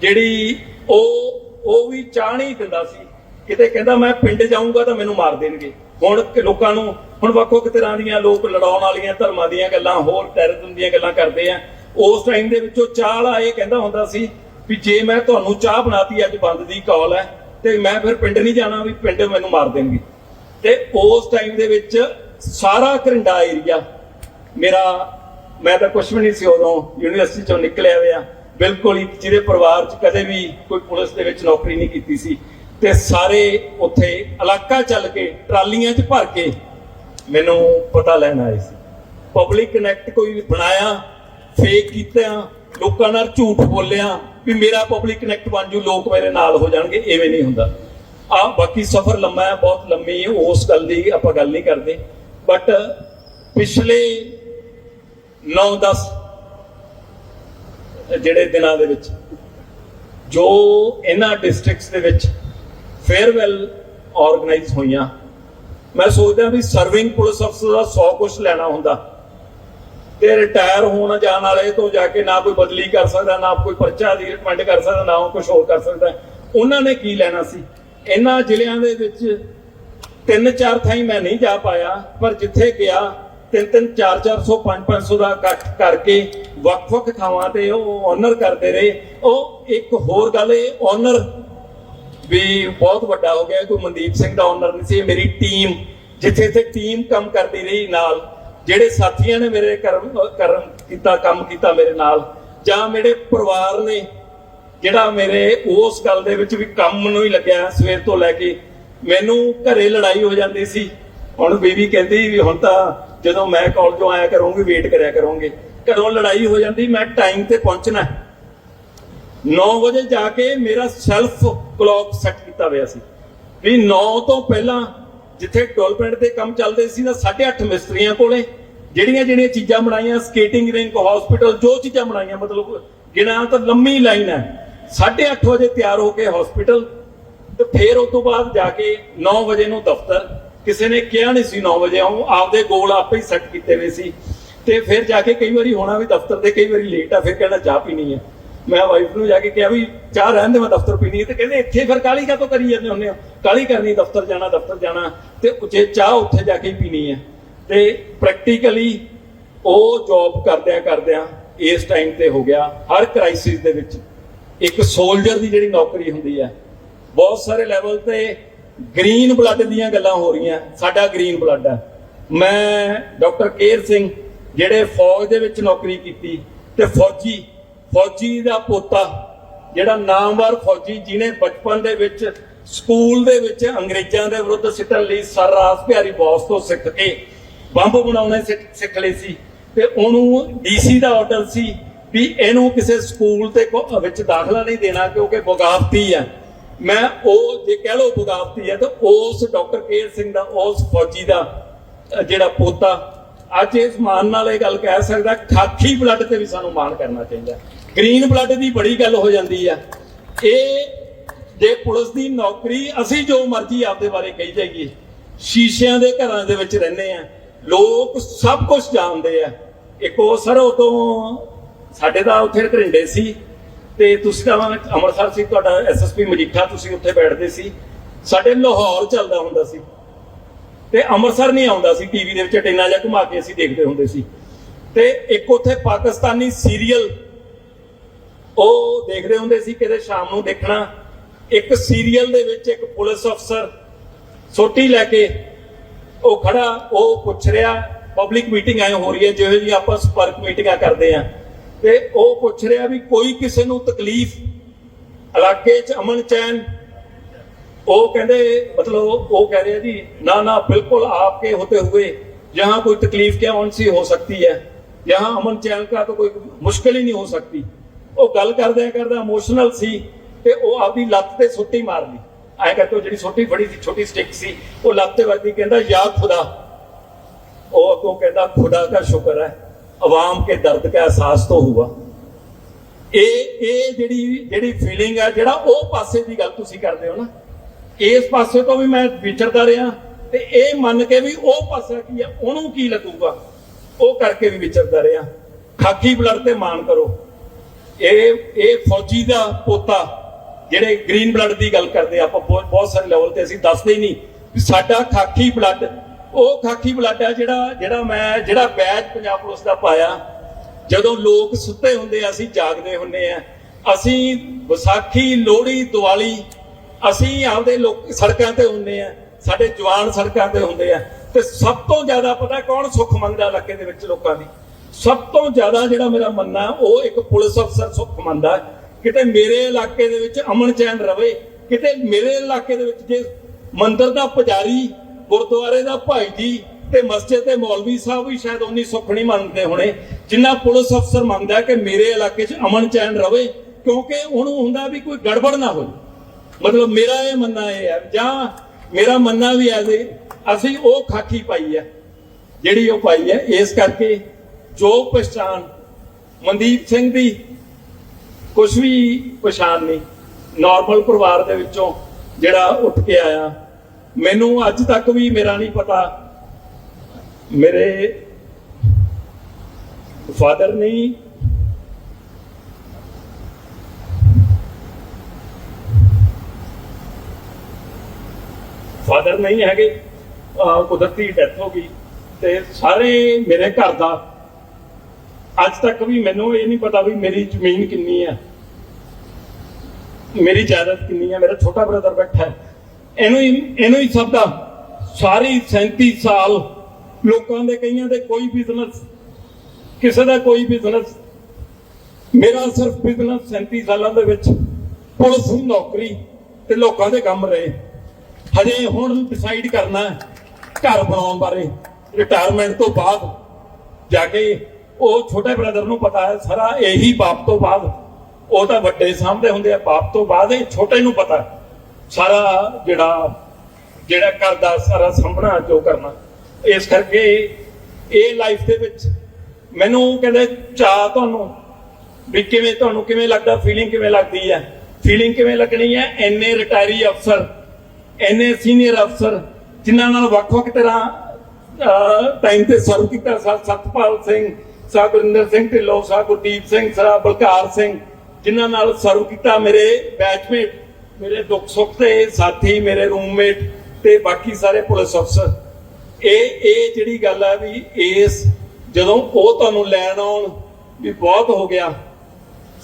ਜਿਹੜੀ ਉਹ ਉਹ ਵੀ ਚਾਹ ਨਹੀਂ ਦਿੰਦਾ ਸੀ। ਕਿਤੇ ਕਹਿੰਦਾ, ਮੈਂ ਪਿੰਡ ਜਾਊਂਗਾ ਤਾਂ ਮੈਨੂੰ ਮਾਰ ਦੇਣਗੇ। ਹੁਣ ਕਿ ਲੋਕਾਂ ਨੂੰ, ਹੁਣ ਵੱਖੋ ਕਿ ਤਰ੍ਹਾਂ ਦੀਆਂ ਲੋਕ ਲੜਾਉਣ ਵਾਲੀਆਂ ਧਰਮਾਂ ਦੀਆਂ ਗੱਲਾਂ, ਹੋਰ ਟੈਰਰਿਜ਼ਮ ਦੀਆਂ ਗੱਲਾਂ ਕਰਦੇ ਆ। ਉਸ ਟਾਈਮ ਦੇ ਵਿੱਚੋਂ ਚਾਹ ਵਾਲਾ ਇਹ ਕਹਿੰਦਾ ਹੁੰਦਾ ਸੀ ਵੀ ਜੇ ਮੈਂ ਤੁਹਾਨੂੰ ਚਾਹ ਬਣਾਤੀ, ਅੱਜ ਬੰਦ ਦੀ ਕਾਲ ਹੈ, ਤੇ ਮੈਂ ਫਿਰ ਪਿੰਡ ਨਹੀਂ ਜਾਣਾ, ਵੀ ਪਿੰਡ ਮੈਨੂੰ ਮਾਰ ਦੇਣਗੇ। ਤੇ ਉਸ ਟਾਈਮ ਦੇ ਵਿੱਚ ਸਾਰਾ ਘਰਿੰਡਾ ਏਰੀਆ ਮੇਰਾ, ਮੈਂ ਤਾਂ ਕੁਝ ਵੀ ਨਹੀਂ ਸੀ ਉਦੋਂ ਯੂਨੀਵਰਸਿਟੀ ਚੋਂ ਨਿਕਲਿਆ ਹੋਇਆ। ਬਿਲਕੁਲ ਹੀ ਜਿਹਦੇ ਪਰਿਵਾਰ 'ਚ ਕਦੇ ਵੀ ਕੋਈ ਪੁਲਿਸ ਦੇ ਵਿੱਚ ਨੌਕਰੀ ਨਹੀਂ ਕੀਤੀ ਸੀ। ਤੇ ਸਾਰੇ ਉੱਥੇ ਇਲਾਕਾ ਚੱਲ ਕੇ ਟਰਾਲੀਆਂ 'ਚ ਭਰ ਕੇ ਮੈਨੂੰ ਪਤਾ ਲੈਣ ਆਏ ਸੀ। ਪਬਲਿਕ ਕਨੈਕਟ ਕੋਈ ਬਣਾਇਆ ਫੇਕ ਕੀਤਾ, ਲੋਕਾਂ ਨਾਲ ਝੂਠ ਬੋਲਿਆ ਵੀ ਮੇਰਾ ਪਬਲਿਕ ਕਨੈਕਟ ਬਣ ਜੂ, ਲੋਕ ਮੇਰੇ ਨਾਲ ਹੋ ਜਾਣਗੇ, ਐਵੇਂ ਨਹੀਂ ਹੁੰਦਾ। ਆ ਬਾਕੀ ਸਫ਼ਰ ਲੰਮਾ ਹੈ, ਬਹੁਤ ਲੰਮੀ ਹੈ, ਉਸ ਗੱਲ ਦੀ ਆਪਾਂ ਗੱਲ ਨਹੀਂ ਕਰਦੇ। ਬਟ ਪਿਛਲੇ 9-10 ਜਿਹੜੇ ਦਿਨਾਂ ਦੇ ਵਿੱਚ ਜੋ ਇਹਨਾਂ ਡਿਸਟ੍ਰਿਕਟਸ ਦੇ ਵਿੱਚ ਫੇਅਰਵੈਲ ਆਰਗੇਨਾਈਜ਼ ਹੋਈਆਂ। ਮੈਂ ਸੋਚਦਾ ਵੀ ਸਰਵਿੰਗ ਪੁਲਿਸ ਅਫਸਰ ਦਾ 100 ਕੁਝ ਲੈਣਾ ਹੁੰਦਾ। ਤੇ ਰਿਟਾਇਰ ਹੋਣ ਜਾਣ ਵਾਲੇ ਤੋਂ ਜਾ ਕੇ ਨਾ ਕੋਈ ਬਦਲੀ ਕਰ ਸਕਦਾ, ਨਾ ਕੋਈ ਪਰਚਾ ਦੀ ਰਿਕਮੈਂਡ ਕਰ ਸਕਦਾ, ਨਾ ਕੁਝ ਹੋਰ ਕਰ ਸਕਦਾ। ਉਹਨਾਂ ਨੇ ਕੀ ਲੈਣਾ ਸੀ? ਇਹਨਾਂ ਜ਼ਿਲ੍ਹਿਆਂ ਦੇ ਵਿੱਚ ਤਿੰਨ ਚਾਰ ਥਾਈ ਮੈਂ ਨਹੀਂ ਜਾ ਪਾਇਆ, ਪਰ ਜਿੱਥੇ ਗਿਆ, ਤਿੰਨ ਤਿੰਨ ਚਾਰ ਚਾਰ ਸੌ ਪੰਜ ਪੰਜ ਸੌ ਦਾ ਇਕੱਠ ਕਰਕੇ ਵੱਖ-ਵੱਖ ਥਾਵਾਂ ਤੇ ਉਹ ਆਨਰ ਕਰਦੇ ਰਹੇ। ਉਹ ਇੱਕ ਹੋਰ ਗੱਲ, ਇਹ ਆਨਰ ਵੀ ਬਹੁਤ ਵੱਡਾ ਹੋ ਗਿਆ ਕੋਈ ਮਨਦੀਪ ਸਿੰਘ ਦਾ ਓਨਰ ਨਹੀਂ ਸੀ ਮੇਰੀ ਟੀਮ ਜਿੱਥੇ ਇੱਥੇ ਟੀਮ ਕੰਮ ਕਰਦੀ ਰਹੀ ਨਾਲ, ਜਿਹੜੇ ਸਾਥੀਆਂ ਨੇ ਮੇਰੇ ਕਰਮ ਕਰਮ ਕੀਤਾ, ਕੰਮ ਕੀਤਾ ਮੇਰੇ ਨਾਲ, ਜਾਂ ਮੇਰੇ ਪਰਿਵਾਰ ਨੇ, ਜਿਹੜਾ ਮੇਰੇ ਉਸ ਗੱਲ ਦੇ ਵਿੱਚ ਵੀ ਕੰਮ ਨੂੰ ਹੀ ਲੱਗਿਆ ਸਵੇਰ ਤੋਂ ਲੈ ਕੇ, ਮੈਨੂੰ ਘਰੇ ਲੜਾਈ ਹੋ ਜਾਂਦੀ ਸੀ। ਹੁਣ ਬੀਬੀ ਕਹਿੰਦੀ ਵੀ ਹੁਣ ਤਾਂ ਜਦੋਂ ਮੈਂ ਕਾਲਜੋਂ ਆਇਆ ਕਰੂੰਗੀ ਵੇਟ ਕਰਿਆ ਕਰੂੰਗੀ। ਘਰੋਂ ਲੜਾਈ ਹੋ ਜਾਂਦੀ, ਮੈਂ ਟਾਈਮ ਤੇ ਪਹੁੰਚਣਾ। 9 ਵਜੇ ਜਾ ਕੇ ਮੇਰਾ ਸੈਲਫ ਕਲੌਕ ਸੈੱਟ ਕੀਤਾ ਹੋਇਆ ਸੀ। ਵੀ 9 ਤੋਂ ਪਹਿਲਾਂ ਜਿੱਥੇ ਡੋਲਪਿੰਡ ਤੇ ਕੰਮ ਚੱਲਦੇ ਸੀ ਨਾ 8:30 ਮਿਸਤਰੀਆਂ ਕੋਲੇ ਜਿਹੜੀਆਂ ਜਿਹੜੀਆਂ ਚੀਜ਼ਾਂ ਬਣਾਈਆਂ ਸਕੇਟਿੰਗ ਰਿੰਕ ਹਸਪੀਟਲ ਜੋ ਚੀਜ਼ਾਂ ਬਣਾਈਆਂ, ਮਤਲਬ ਗਿਣਾ ਤਾਂ ਲੰਮੀ ਲਾਈਨ ਹੈ। 8:30 ਵਜੇ ਤਿਆਰ ਹੋ ਕੇ ਹਸਪੀਟਲ ਤੇ ਫਿਰ ਉਸ ਤੋਂ ਬਾਅਦ ਜਾ ਕੇ 9 ਵਜੇ ਨੂੰ ਦਫ਼ਤਰ। ਕਿਸੇ ਨੇ ਕਿਹਾ ਨਹੀਂ ਸੀ 9 ਵਜੇ ਆਉਂ ਆਪਦੇ ਗੋਲ ਆਪੇ ਹੀ ਸੈੱਟ ਕੀਤੇ ਹੋਏ ਸੀ। ਤੇ ਫਿਰ ਜਾ ਕੇ ਕਈ ਵਾਰੀ ਹੋਣਾ ਵੀ ਦਫ਼ਤਰ ਤੇ ਕਈ ਵਾਰੀ ਲੇਟ ਆ, ਫਿਰ ਕਹਿਣਾ ਚਾਹ ਪੀਣੀ ਹੈ। ਮੈਂ ਵਾਈਫ ਨੂੰ ਜਾ ਕੇ ਕਿਹਾ ਵੀ ਚਾਹ ਰਹਿਣ ਦੇ, ਮੈਂ ਦਫ਼ਤਰ ਪੀਣੀ ਹੈ। ਤੇ ਕਹਿੰਦੇ ਇੱਥੇ ਫਿਰ ਕਾਲੀ ਕਾਤੋਂ ਕਰੀ ਜਾਂਦੇ ਹੁੰਦੇ ਹੋ? ਕਾਲੀ ਕਰਨੀ, ਦਫ਼ਤਰ ਜਾਣਾ ਦਫ਼ਤਰ ਜਾਣਾ। ਤੇ ਜੇ ਚਾਹ ਉੱਥੇ ਜਾ ਕੇ ਪੀਣੀ ਹੈ। ਤੇ ਪ੍ਰੈਕਟੀਕਲੀ ਉਹ ਜੌਬ ਕਰਦਿਆਂ ਕਰਦਿਆਂ ਇਸ ਟਾਈਮ ਤੇ ਹੋ ਗਿਆ ਹਰ ਕ੍ਰਾਈਸਿਸ ਦੇ ਵਿੱਚ। ਇੱਕ ਸੋਲਜਰ ਦੀ ਜਿਹੜੀ ਨੌਕਰੀ ਹੁੰਦੀ ਹੈ। ਬਹੁਤ ਸਾਰੇ ਲੈਵਲ ਤੇ ਗ੍ਰੀਨ ਬਲੱਡ ਦੀਆਂ ਗੱਲਾਂ ਹੋ ਰਹੀਆਂ। ਸਾਡਾ ਗ੍ਰੀਨ ਬਲੱਡ ਹੈ। ਮੈਂ ਡਾਕਟਰ ਕੇਰ ਸਿੰਘ, ਜਿਹੜੇ ਫੌਜ ਦੇ ਵਿੱਚ ਨੌਕਰੀ ਕੀਤੀ, ਤੇ ਫੌਜੀ ਫੌਜੀ ਦਾ ਪੋਤਾ, ਜਿਹੜਾ ਨਾਮਵਰ ਫੌਜੀ, ਜਿਹਨੇ ਬਚਪਨ ਦੇ ਵਿੱਚ ਸਕੂਲ ਦੇ ਵਿੱਚ ਅੰਗਰੇਜ਼ਾਂ ਦੇ ਵਿਰੁੱਧ ਸਿੱਟਣ ਲਈ ਸਰ ਰਾਸ ਪਿਆਰੀ ਬੌਸ ਤੋਂ ਸਿੱਖ ਕੇ ਬੰਬ ਬਣਾਉਣੇ ਸਿੱਖ- ਲਏ ਸੀ। ਤੇ ਉਹਨੂੰ ਡੀਸੀ ਦਾ ਆਰਡਰ ਸੀ ਵੀ ਇਹਨੂੰ ਕਿਸੇ ਸਕੂਲ ਤੇ ਵਿੱਚ ਦਾਖਲਾ ਨਹੀਂ ਦੇਣਾ ਕਿਉਂਕਿ ਬਗਾਵਤੀ ਹੈ। ਮੈਂ ਉਹ, ਜੇ ਕਹਿ ਲੋ ਬਗਾਵਤੀ ਹੈ, ਤਾਂ ਉਸ ਡਾਕਟਰ ਕੇਰ ਸਿੰਘ ਦਾ, ਉਸ ਫੌਜੀ ਦਾ ਜਿਹੜਾ ਪੋਤਾ, ਅੱਜ ਇਸ ਮਾਨ ਨਾਲ ਇਹ ਗੱਲ ਕਹਿ ਸਕਦਾ, ਖਾਕੀ ਬਲੱਡ ਤੇ ਵੀ ਸਾਨੂੰ ਮਾਣ ਕਰਨਾ ਚਾਹੀਦਾ। ਗ੍ਰੀਨ ਬਲੱਡ ਦੀ ਬੜੀ ਗੱਲ ਹੋ ਜਾਂਦੀ ਆ। ਇਹ ਜੇ ਪੁਲਿਸ ਦੀ ਨੌਕਰੀ ਅਸੀਂ ਜੋ ਮਰਜ਼ੀ ਆਪਦੇ ਬਾਰੇ ਕਹੀ ਜਾਈਏ, ਸ਼ੀਸ਼ਿਆਂ ਦੇ ਘਰਾਂ ਦੇ ਵਿੱਚ ਰਹਿੰਦੇ ਆ। ਲੋਕ ਸਭ ਕੁਝ ਜਾਣਦੇ ਆ। ਇੱਕ ਉਹ ਸਰ ਉਦੋਂ ਸਾਡੇ ਦਾ ਉੱਥੇ ਘਰਿੰਡੇ ਸੀ ਤੇ ਤੁਸੀਂ ਤਾਂ ਅੰਮ੍ਰਿਤਸਰ ਸੀ, ਤੁਹਾਡਾ ਐਸਐਸਪੀ ਮਜੀਠਾ ਤੁਸੀਂ ਉੱਥੇ ਬੈਠਦੇ ਸੀ। ਸਾਡੇ ਲਾਹੌਰ ਚੱਲਦਾ ਹੁੰਦਾ ਸੀ। ਤੇ ਅੰਮ੍ਰਿਤਸਰ ਨਹੀਂ ਆਉਂਦਾ ਸੀ, ਟੀਵੀ ਦੇ ਵਿੱਚ ਟੈਨਾ ਜਿਹਾ ਘੁਮਾ ਕੇ ਅਸੀਂ ਦੇਖਦੇ ਹੁੰਦੇ ਸੀ। ਤੇ ਇੱਕ ਉੱਥੇ ਪਾਕਿਸਤਾਨੀ ਸੀਰੀਅਲ ਉਹ ਦੇਖਦੇ ਹੁੰਦੇ ਸੀ ਕਿਤੇ ਸ਼ਾਮ ਨੂੰ ਦੇਖਣਾ ਇੱਕ ਸੀਰੀਅਲ ਦੇ ਵਿੱਚ ਇੱਕ ਪੁਲਿਸ ਅਫਸਰ ਸੋਟੀ ਲੈ ਕੇ ਉਹ ਖੜਾ ਉਹ ਪੁੱਛ ਰਿਹਾ ਪਬਲਿਕ ਮੀਟਿੰਗ ਆਏ ਹੋ ਰਹੀ ਹੈ ਜਿਹੋ ਜੀ ਆਪਾਂ ਸਪਰਕ ਮੀਟਿੰਗਾਂ ਕਰਦੇ ਆ ਤੇ ਉਹ ਪੁੱਛ ਰਿਹਾ ਵੀ ਕੋਈ ਕਿਸੇ ਨੂੰ ਤਕਲੀਫ ਇਲਾਕੇ 'ਚ ਅਮਨ ਚੈਨ ਉਹ ਕਹਿੰਦੇ मतलब वो कह रहे हैं जी ना ना बिल्कुल आपके होते हुए यहाँ कोई तकलीफ क्या उनसी हो सकती है यहाँ अमन चैन का तो कोई मुश्किल ही नहीं हो सकती ਉਹ ਗੱਲ ਕਰਦਿਆਂ ਕਰਦਾ ਇਮੋਸ਼ਨਲ ਸੀ ਤੇ ਉਹ ਆਪਦੀ ਲੱਤ ਤੇ ਸੁੱਟੀ ਮਾਰ ਲਈ ਐ ਕਰਕੇ ਜਿਹੜੀ ਛੋਟੀ ਫੜੀ ਸੀ, ਛੋਟੀ ਸਟਿਕ ਸੀ, ਉਹ ਲੱਤ ਤੇ ਵੱਜਦੀ ਕਹਿੰਦਾ, ਯਾ ਖੁਦਾ। ਉਹ ਅੱਗੋਂ ਕਹਿੰਦਾ, ਖੁਦਾ ਦਾ ਸ਼ੁਕਰ ਹੈ, ਆਵਾਮ ਕੇ ਦਰਦ ਦਾ ਅਹਿਸਾਸ ਤੋਂ ਹੁਆ। ਇਹ ਇਹ ਜਿਹੜੀ ਜਿਹੜੀ ਫੀਲਿੰਗ ਆ ਜਿਹੜਾ ਉਹ ਪਾਸੇ ਦੀ ਗੱਲ ਤੁਸੀਂ ਕਰਦੇ ਹੋ ਨਾ, ਇਸ ਪਾਸੇ ਤੋਂ ਵੀ ਮੈਂ ਵਿਚਰਦਾ ਰਿਹਾ ਤੇ ਇਹ ਮੰਨ ਕੇ ਵੀ ਉਹ ਪਾਸਾ ਕੀ ਆ ਉਹਨੂੰ ਕੀ ਲੱਗੂਗਾ? ਉਹ ਕਰਕੇ ਵੀ ਵਿਚਰਦਾ ਰਿਹਾ। ਖਾਕੀ ਬਲੜ ਤੇ ਮਾਨ ਕਰੋ। ਇਹ ਇਹ ਫੌਜੀ ਦਾ ਪੋਤਾ, ਜਿਹੜੇ ਗ੍ਰੀਨ ਬਲੱਡ ਦੀ ਗੱਲ ਕਰਦੇ ਆਪਾਂ ਬਹੁਤ ਬਹੁਤ ਸਾਰੇ ਲੈਵਲ ਤੇ ਅਸੀਂ ਦੱਸਦੇ ਹੀ ਨਹੀਂ ਸਾਡਾ ਖਾਕੀ ਬਲੱਡ, ਉਹ ਖਾਕੀ ਬਲੱਡ ਹੈ ਜਿਹੜਾ ਜਿਹੜਾ ਮੈਂ, ਜਿਹੜਾ ਬੈਜ ਪੰਜਾਬ ਪੁਲਿਸ ਦਾ ਪਾਇਆ, ਜਦੋਂ ਲੋਕ ਸੁੱਤੇ ਹੁੰਦੇ ਆ, ਅਸੀਂ ਜਾਗਦੇ ਹੁੰਦੇ ਆ, ਅਸੀਂ ਵਿਸਾਖੀ, ਲੋਹੜੀ, ਦੀਵਾਲੀ, ਅਸੀਂ ਆਪਦੇ ਲੋਕ, ਸੜਕਾਂ ਤੇ ਹੁੰਦੇ ਆ, ਸਾਡੇ ਜਵਾਨ ਸੜਕਾਂ ਤੇ ਹੁੰਦੇ ਆ, ਤੇ ਸਭ ਤੋਂ ਜ਼ਿਆਦਾ ਪਤਾ ਕੌਣ ਸੁੱਖ ਮੰਗਦਾ ਇਲਾਕੇ ਦੇ ਵਿੱਚ ਲੋਕਾਂ ਦੀ? ਸਭ ਤੋਂ ਜ਼ਿਆਦਾ ਜਿਹੜਾ ਮੇਰਾ ਮੰਨਣਾ, ਉਹ ਇੱਕ ਪੁਲਿਸ ਅਫਸਰ ਸੁੱਖ ਮੰਗਦਾ ਕਿਤੇ ਮੇਰੇ ਇਲਾਕੇ ਦੇ ਵਿੱਚ ਅਮਨ ਚੈਨ ਰਵੇ, ਕਿਤੇ ਮੇਰੇ ਇਲਾਕੇ ਦੇ ਵਿੱਚ ਜੇ ਮੰਦਿਰ ਦਾ ਪੁਜਾਰੀ, ਗੁਰਦੁਆਰੇ ਦਾ ਭਾਈ ਜੀ ਤੇ ਮਸਜਿਦ ਦੇ ਮੌਲਵੀ ਸਾਹਿਬ ਵੀ ਸ਼ਾਇਦ ਉਨੀ ਸੁੱਖ ਨਹੀਂ ਮੰਨਦੇ ਹੋਣੇ, ਜਿੰਨਾ ਪੁਲਿਸ ਅਫਸਰ ਮੰਨਦਾ ਕਿ ਮੇਰੇ ਇਲਾਕੇ 'ਚ ਅਮਨ ਚੈਨ ਰਵੇ, ਕਿਉਂਕਿ ਉਹਨੂੰ ਹੁੰਦਾ ਵੀ ਕੋਈ ਗੜਬੜ ਨਾ ਹੋਵੇ। ਮਤਲਬ ਮੇਰਾ ਇਹ ਮੰਨਣਾ ਇਹ ਹੈ, ਜਾਂ ਮੇਰਾ ਮੰਨਣਾ ਵੀ ਹੈ ਜੀ ਅਸੀਂ ਉਹ ਖਾਕੀ ਪਾਈ ਹੈ, ਜਿਹੜੀ ਉਹ ਪਾਈ ਹੈ, ਇਸ ਕਰਕੇ ਜੋ ਪਛਾਣ ਮਨਦੀਪ ਸਿੰਘ ਦੀ ਕੁਝ ਵੀ ਪਛਾਣ ਨਹੀਂ। ਨਾਰਮਲ ਪਰਿਵਾਰ ਦੇ ਵਿੱਚੋਂ ਜਿਹੜਾ ਉੱਠ ਕੇ ਆਇਆ, ਮੈਨੂੰ ਅੱਜ ਤੱਕ ਵੀ ਮੇਰਾ ਨਹੀਂ ਪਤਾ, ਮੇਰੇ ਫਾਦਰ ਨਹੀਂ ਫਾਦਰ ਨਹੀਂ ਹੈਗੇ ਕੁਦਰਤੀ ਡੈਥ ਹੋ ਗਈ ਤੇ ਸਾਰੇ ਮੇਰੇ ਘਰ ਦਾ ਅੱਜ ਤੱਕ ਵੀ ਮੈਨੂੰ ਇਹ ਨਹੀਂ ਪਤਾ ਵੀ ਮੇਰੀ ਜ਼ਮੀਨ ਕਿੰਨੀ ਹੈ। ਮੇਰੀ ਜਾਇਦਾਦ ਕਿੰਨੀ ਹੈ। ਮੇਰਾ ਛੋਟਾ ਬ੍ਰਦਰ ਬੈਠਾ ਹੈ। ਇਹਨੂੰ ਹੀ ਇਹਨੂੰ ਹੀ ਸਭ ਦਾ ਸਾਰੀ 37 ਸਾਲ ਲੋਕਾਂ ਦੇ ਕਈਆਂ ਦੇ ਕੋਈ ਬਿਜ਼ਨਸ ਕਿਸੇ ਦਾ ਕੋਈ ਬਿਜ਼ਨਸ ਮੇਰਾ ਸਿਰਫ ਬਿਜ਼ਨਸ 37 ਸਾਲਾਂ ਦੇ ਵਿੱਚ ਪੁਲਿਸ ਨੌਕਰੀ ਤੇ ਲੋਕਾਂ ਦੇ ਕੰਮ ਰਹੇ। ਹਜੇ ਹੁਣ ਡਿਸਾਈਡ ਕਰਨਾ ਘਰ ਬਣਾਉਣ ਬਾਰੇ। ਰਿਟਾਇਰਮੈਂਟ ਤੋਂ ਬਾਅਦ ਜਾ ਕੇ ਉਹ ਛੋਟੇ ਬ੍ਰਦਰ ਨੂੰ ਪਤਾ ਹੈ, ਸਾਰਾ ਇਹੀ ਬਾਪ ਤੋਂ ਬਾਅਦ, ਉਹ ਤਾਂ ਵੱਡੇ ਸਾਹਮਣੇ ਹੁੰਦੇ ਆ ਬਾਪ ਤੋਂ ਬਾਅਦ ਇਹ ਛੋਟੇ ਨੂੰ ਪਤਾ ਸਾਰਾ ਜਿਹੜਾ ਜਿਹੜਾ ਕਰਦਾ, ਸਾਰਾ ਸੰਭਣਾ ਜੋ ਕਰਨਾ। ਇਸ ਕਰਕੇ ਇਹ ਲਾਈਫ ਦੇ ਵਿੱਚ ਮੈਨੂੰ ਕਹਿੰਦੇ, ਚਾਹ ਤੁਹਾਨੂੰ, ਵੀ ਕਿਵੇਂ ਤੁਹਾਨੂੰ ਕਿਵੇਂ ਲੱਗਦਾ ਫੀਲਿੰਗ ਕਿਵੇਂ ਲੱਗਦੀ ਹੈ? ਫੀਲਿੰਗ ਕਿਵੇਂ ਲੱਗਣੀ ਹੈ? ਐਨੇ ਰਿਟਾਇਰੀ ਅਫਸਰ ਐਨੇ ਸੀਨੀਅਰ ਅਫਸਰ, ਜਿਨ੍ਹਾਂ ਨਾਲ ਵੱਖ-ਵੱਖ ਤਰ੍ਹਾਂ ਟਾਈਮ ਤੇ ਸਰਵ ਕੀਤਾ Satpal Singh sir Gurinder Singh Dhillon sir Gurdeep Singh, sir Balkar Singh, ਜਿਨ੍ਹਾਂ ਨਾਲ ਸਰਵ ਕੀਤਾ ਮੇਰੇ ਬੈਚਮੇਟ ਮੇਰੇ ਦੁੱਖ ਸੁੱਖ ਦੇ ਸਾਥੀ, ਮੇਰੇ ਰੂਮਮੇਟ ਤੇ ਬਾਕੀ ਸਾਰੇ ਪੁਲਿਸ ਅਫਸਰ ਇਹ ਇਹ ਜਿਹੜੀ ਗੱਲ ਹੈ ਵੀ ਇਸ ਜਦੋਂ ਉਹ ਤੁਹਾਨੂੰ ਲੈਣ ਆਉਣ ਵੀ ਬਹੁਤ ਹੋ ਗਿਆ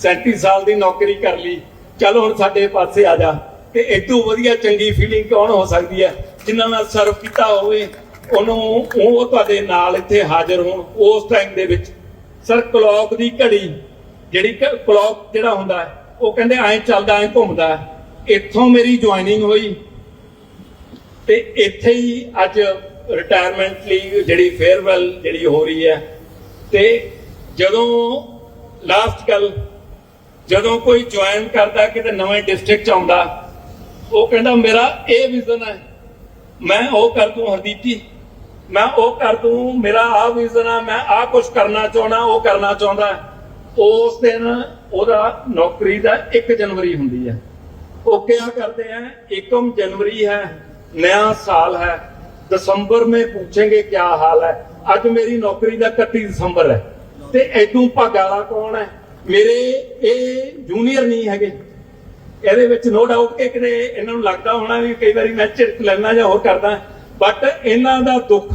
37 ਸਾਲ ਦੀ ਨੌਕਰੀ ਕਰ ਲਈ, ਚੱਲ ਹੁਣ ਸਾਡੇ ਪਾਸੇ ਆ ਜਾ, ਤੇ ਇਦੋਂ ਵਧੀਆ ਚੰਗੀ ਫੀਲਿੰਗ ਕੌਣ ਹੋ ਸਕਦੀ ਹੈ ਜਿਨ੍ਹਾਂ ਨਾਲ ਸਰਵ ਕੀਤਾ ਹੋਵੇ ਉਹਨੂੰ ਉਹ ਤੁਹਾਡੇ ਨਾਲ ਇੱਥੇ ਹਾਜ਼ਰ ਹੋਣ, ਉਸ ਟਾਈਮ ਦੇ ਵਿੱਚ। ਸਰ ਕਲੌਕ ਦੀ ਘੜੀ, ਜਿਹੜੀ ਕਲੌਕ ਜਿਹੜਾ ਹੁੰਦਾ ਉਹ ਕਹਿੰਦੇ ਐਂ ਚੱਲਦਾ, ਐਂ ਘੁੰਮਦਾ ਇੱਥੋਂ ਮੇਰੀ ਜੁਆਇਨਿੰਗ ਹੋਈ। ਤੇ ਇੱਥੇ ਹੀ ਅੱਜ ਰਿਟਾਇਰਮੈਂਟ ਲਈ ਜਿਹੜੀ ਫੇਅਰਵੈਲ ਜਿਹੜੀ ਹੋ ਰਹੀ ਹੈ। ਤੇ ਜਦੋਂ ਲਾਸਟ ਗੱਲ, ਜਦੋਂ ਕੋਈ ਜੁਆਇਨ ਕਰਦਾ, ਕਿਤੇ ਨਵੇਂ ਡਿਸਟ੍ਰਿਕਟ ਚ ਆਉਂਦਾ, ਉਹ ਕਹਿੰਦਾ, ਮੇਰਾ ਇਹ ਵਿਜ਼ਨ ਹੈ। ਮੈਂ ਉਹ ਕਰ ਦੂੰ ਹਰਦੀਪ ਜੀ ਮੈਂ ਉਹ ਕਰ ਦੂੰ, ਮੇਰਾ ਆ ਵਿਜ਼ਨ ਆ, ਮੈਂ ਆ ਕੁਝ ਕਰਨਾ ਚਾਹਣਾ ਉਹ ਕਰਨਾ ਚਾਹੁੰਦਾ। ਉਸ ਦਿਨ ਉਹਦਾ ਨੌਕਰੀ ਦਾ 1 ਜਨਵਰੀ ਹੁੰਦੀ ਹੈ। ਉਹ ਕਿਆ ਕਰਦੇ ਆ? 1 ਜਨਵਰੀ ਹੈ ਨया ਸਾਲ ਹੈ। ਦਸੰਬਰ ਮੇ ਪੁੱਛेंगे ਕੀ ਹਾਲ ਹੈ। ਅੱਜ ਮੇਰੀ ਨੌਕਰੀ ਦਾ 31 ਦਸੰਬਰ ਹੈ। ਤੇ ਐਦੋਂ ਭਾਗਾਲਾ ਕੌਣ ਹੈ? ਮੇਰੇ ਇਹ ਜੂਨੀਅਰ ਨਹੀਂ ਹੈਗੇ। ਇਹਦੇ ਵਿੱਚ ਨੋ ਡਾਊਟ ਕਿ ਕਿਤੇ ਇਹਨਾਂ ਨੂੰ ਲੱਗਦਾ ਹੋਣਾ ਵੀ ਕਈ ਵਾਰੀ ਮੈਂ ਝਿੜਕ ਲੈਣਾ ਜਾਂ ਹੋਰ ਕਰਦਾ। ਬਟ ਇਹਨਾਂ ਦਾ ਦੁੱਖ,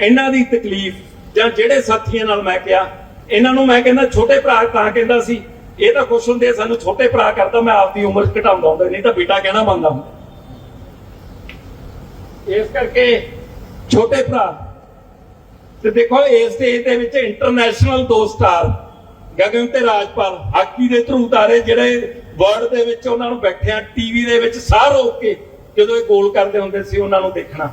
ਇਹਨਾਂ ਦੀ ਤਕਲੀਫ, ਜਾਂ ਜਿਹੜੇ ਸਾਥੀਆਂ ਨਾਲ ਮੈਂ ਕਿਹਾ, ਇਹਨਾਂ ਨੂੰ ਮੈਂ ਕਹਿੰਦਾ ਛੋਟੇ ਭਰਾ ਤਾਂ ਕਹਿੰਦਾ ਸੀ, ਇਹ ਤਾਂ ਖੁਸ਼ ਹੁੰਦੇ ਸਾਨੂੰ ਛੋਟੇ ਭਰਾ ਕਰਦਾ, ਮੈਂ ਆਪਦੀ ਉਮਰ ਘਟਾਉਂਦਾ ਹੁੰਦਾ, ਨਹੀਂ ਤਾਂ ਬੇਟਾ ਕਹਿਣਾ ਮੰਨਦਾ ਹੁੰਦਾ। ਇਸ ਕਰਕੇ ਛੋਟੇ ਭਰਾ, ਤੇ ਦੇਖੋ ਇਸ ਸਟੇਜ ਦੇ ਵਿੱਚ ਇੰਟਰਨੈਸ਼ਨਲ ਦੋ ਸਟਾਰ ਗਗਨ ਤੇ ਰਾਜਪਾਲ, ਹਾਕੀ ਦੇ ਧਰੂ ਤਾਰੇ ਜਿਹੜੇ ਵਰਲਡ ਦੇ ਵਿੱਚ ਉਹਨਾਂ ਨੂੰ ਬੈਠਿਆਂ ਟੀਵੀ ਦੇ ਵਿੱਚ ਸਾਹ ਰੋਕ ਕੇ ਜਦੋਂ ਇਹ ਗੋਲ ਕਰਦੇ ਹੁੰਦੇ ਸੀ, ਉਹਨਾਂ ਨੂੰ ਦੇਖਣਾ।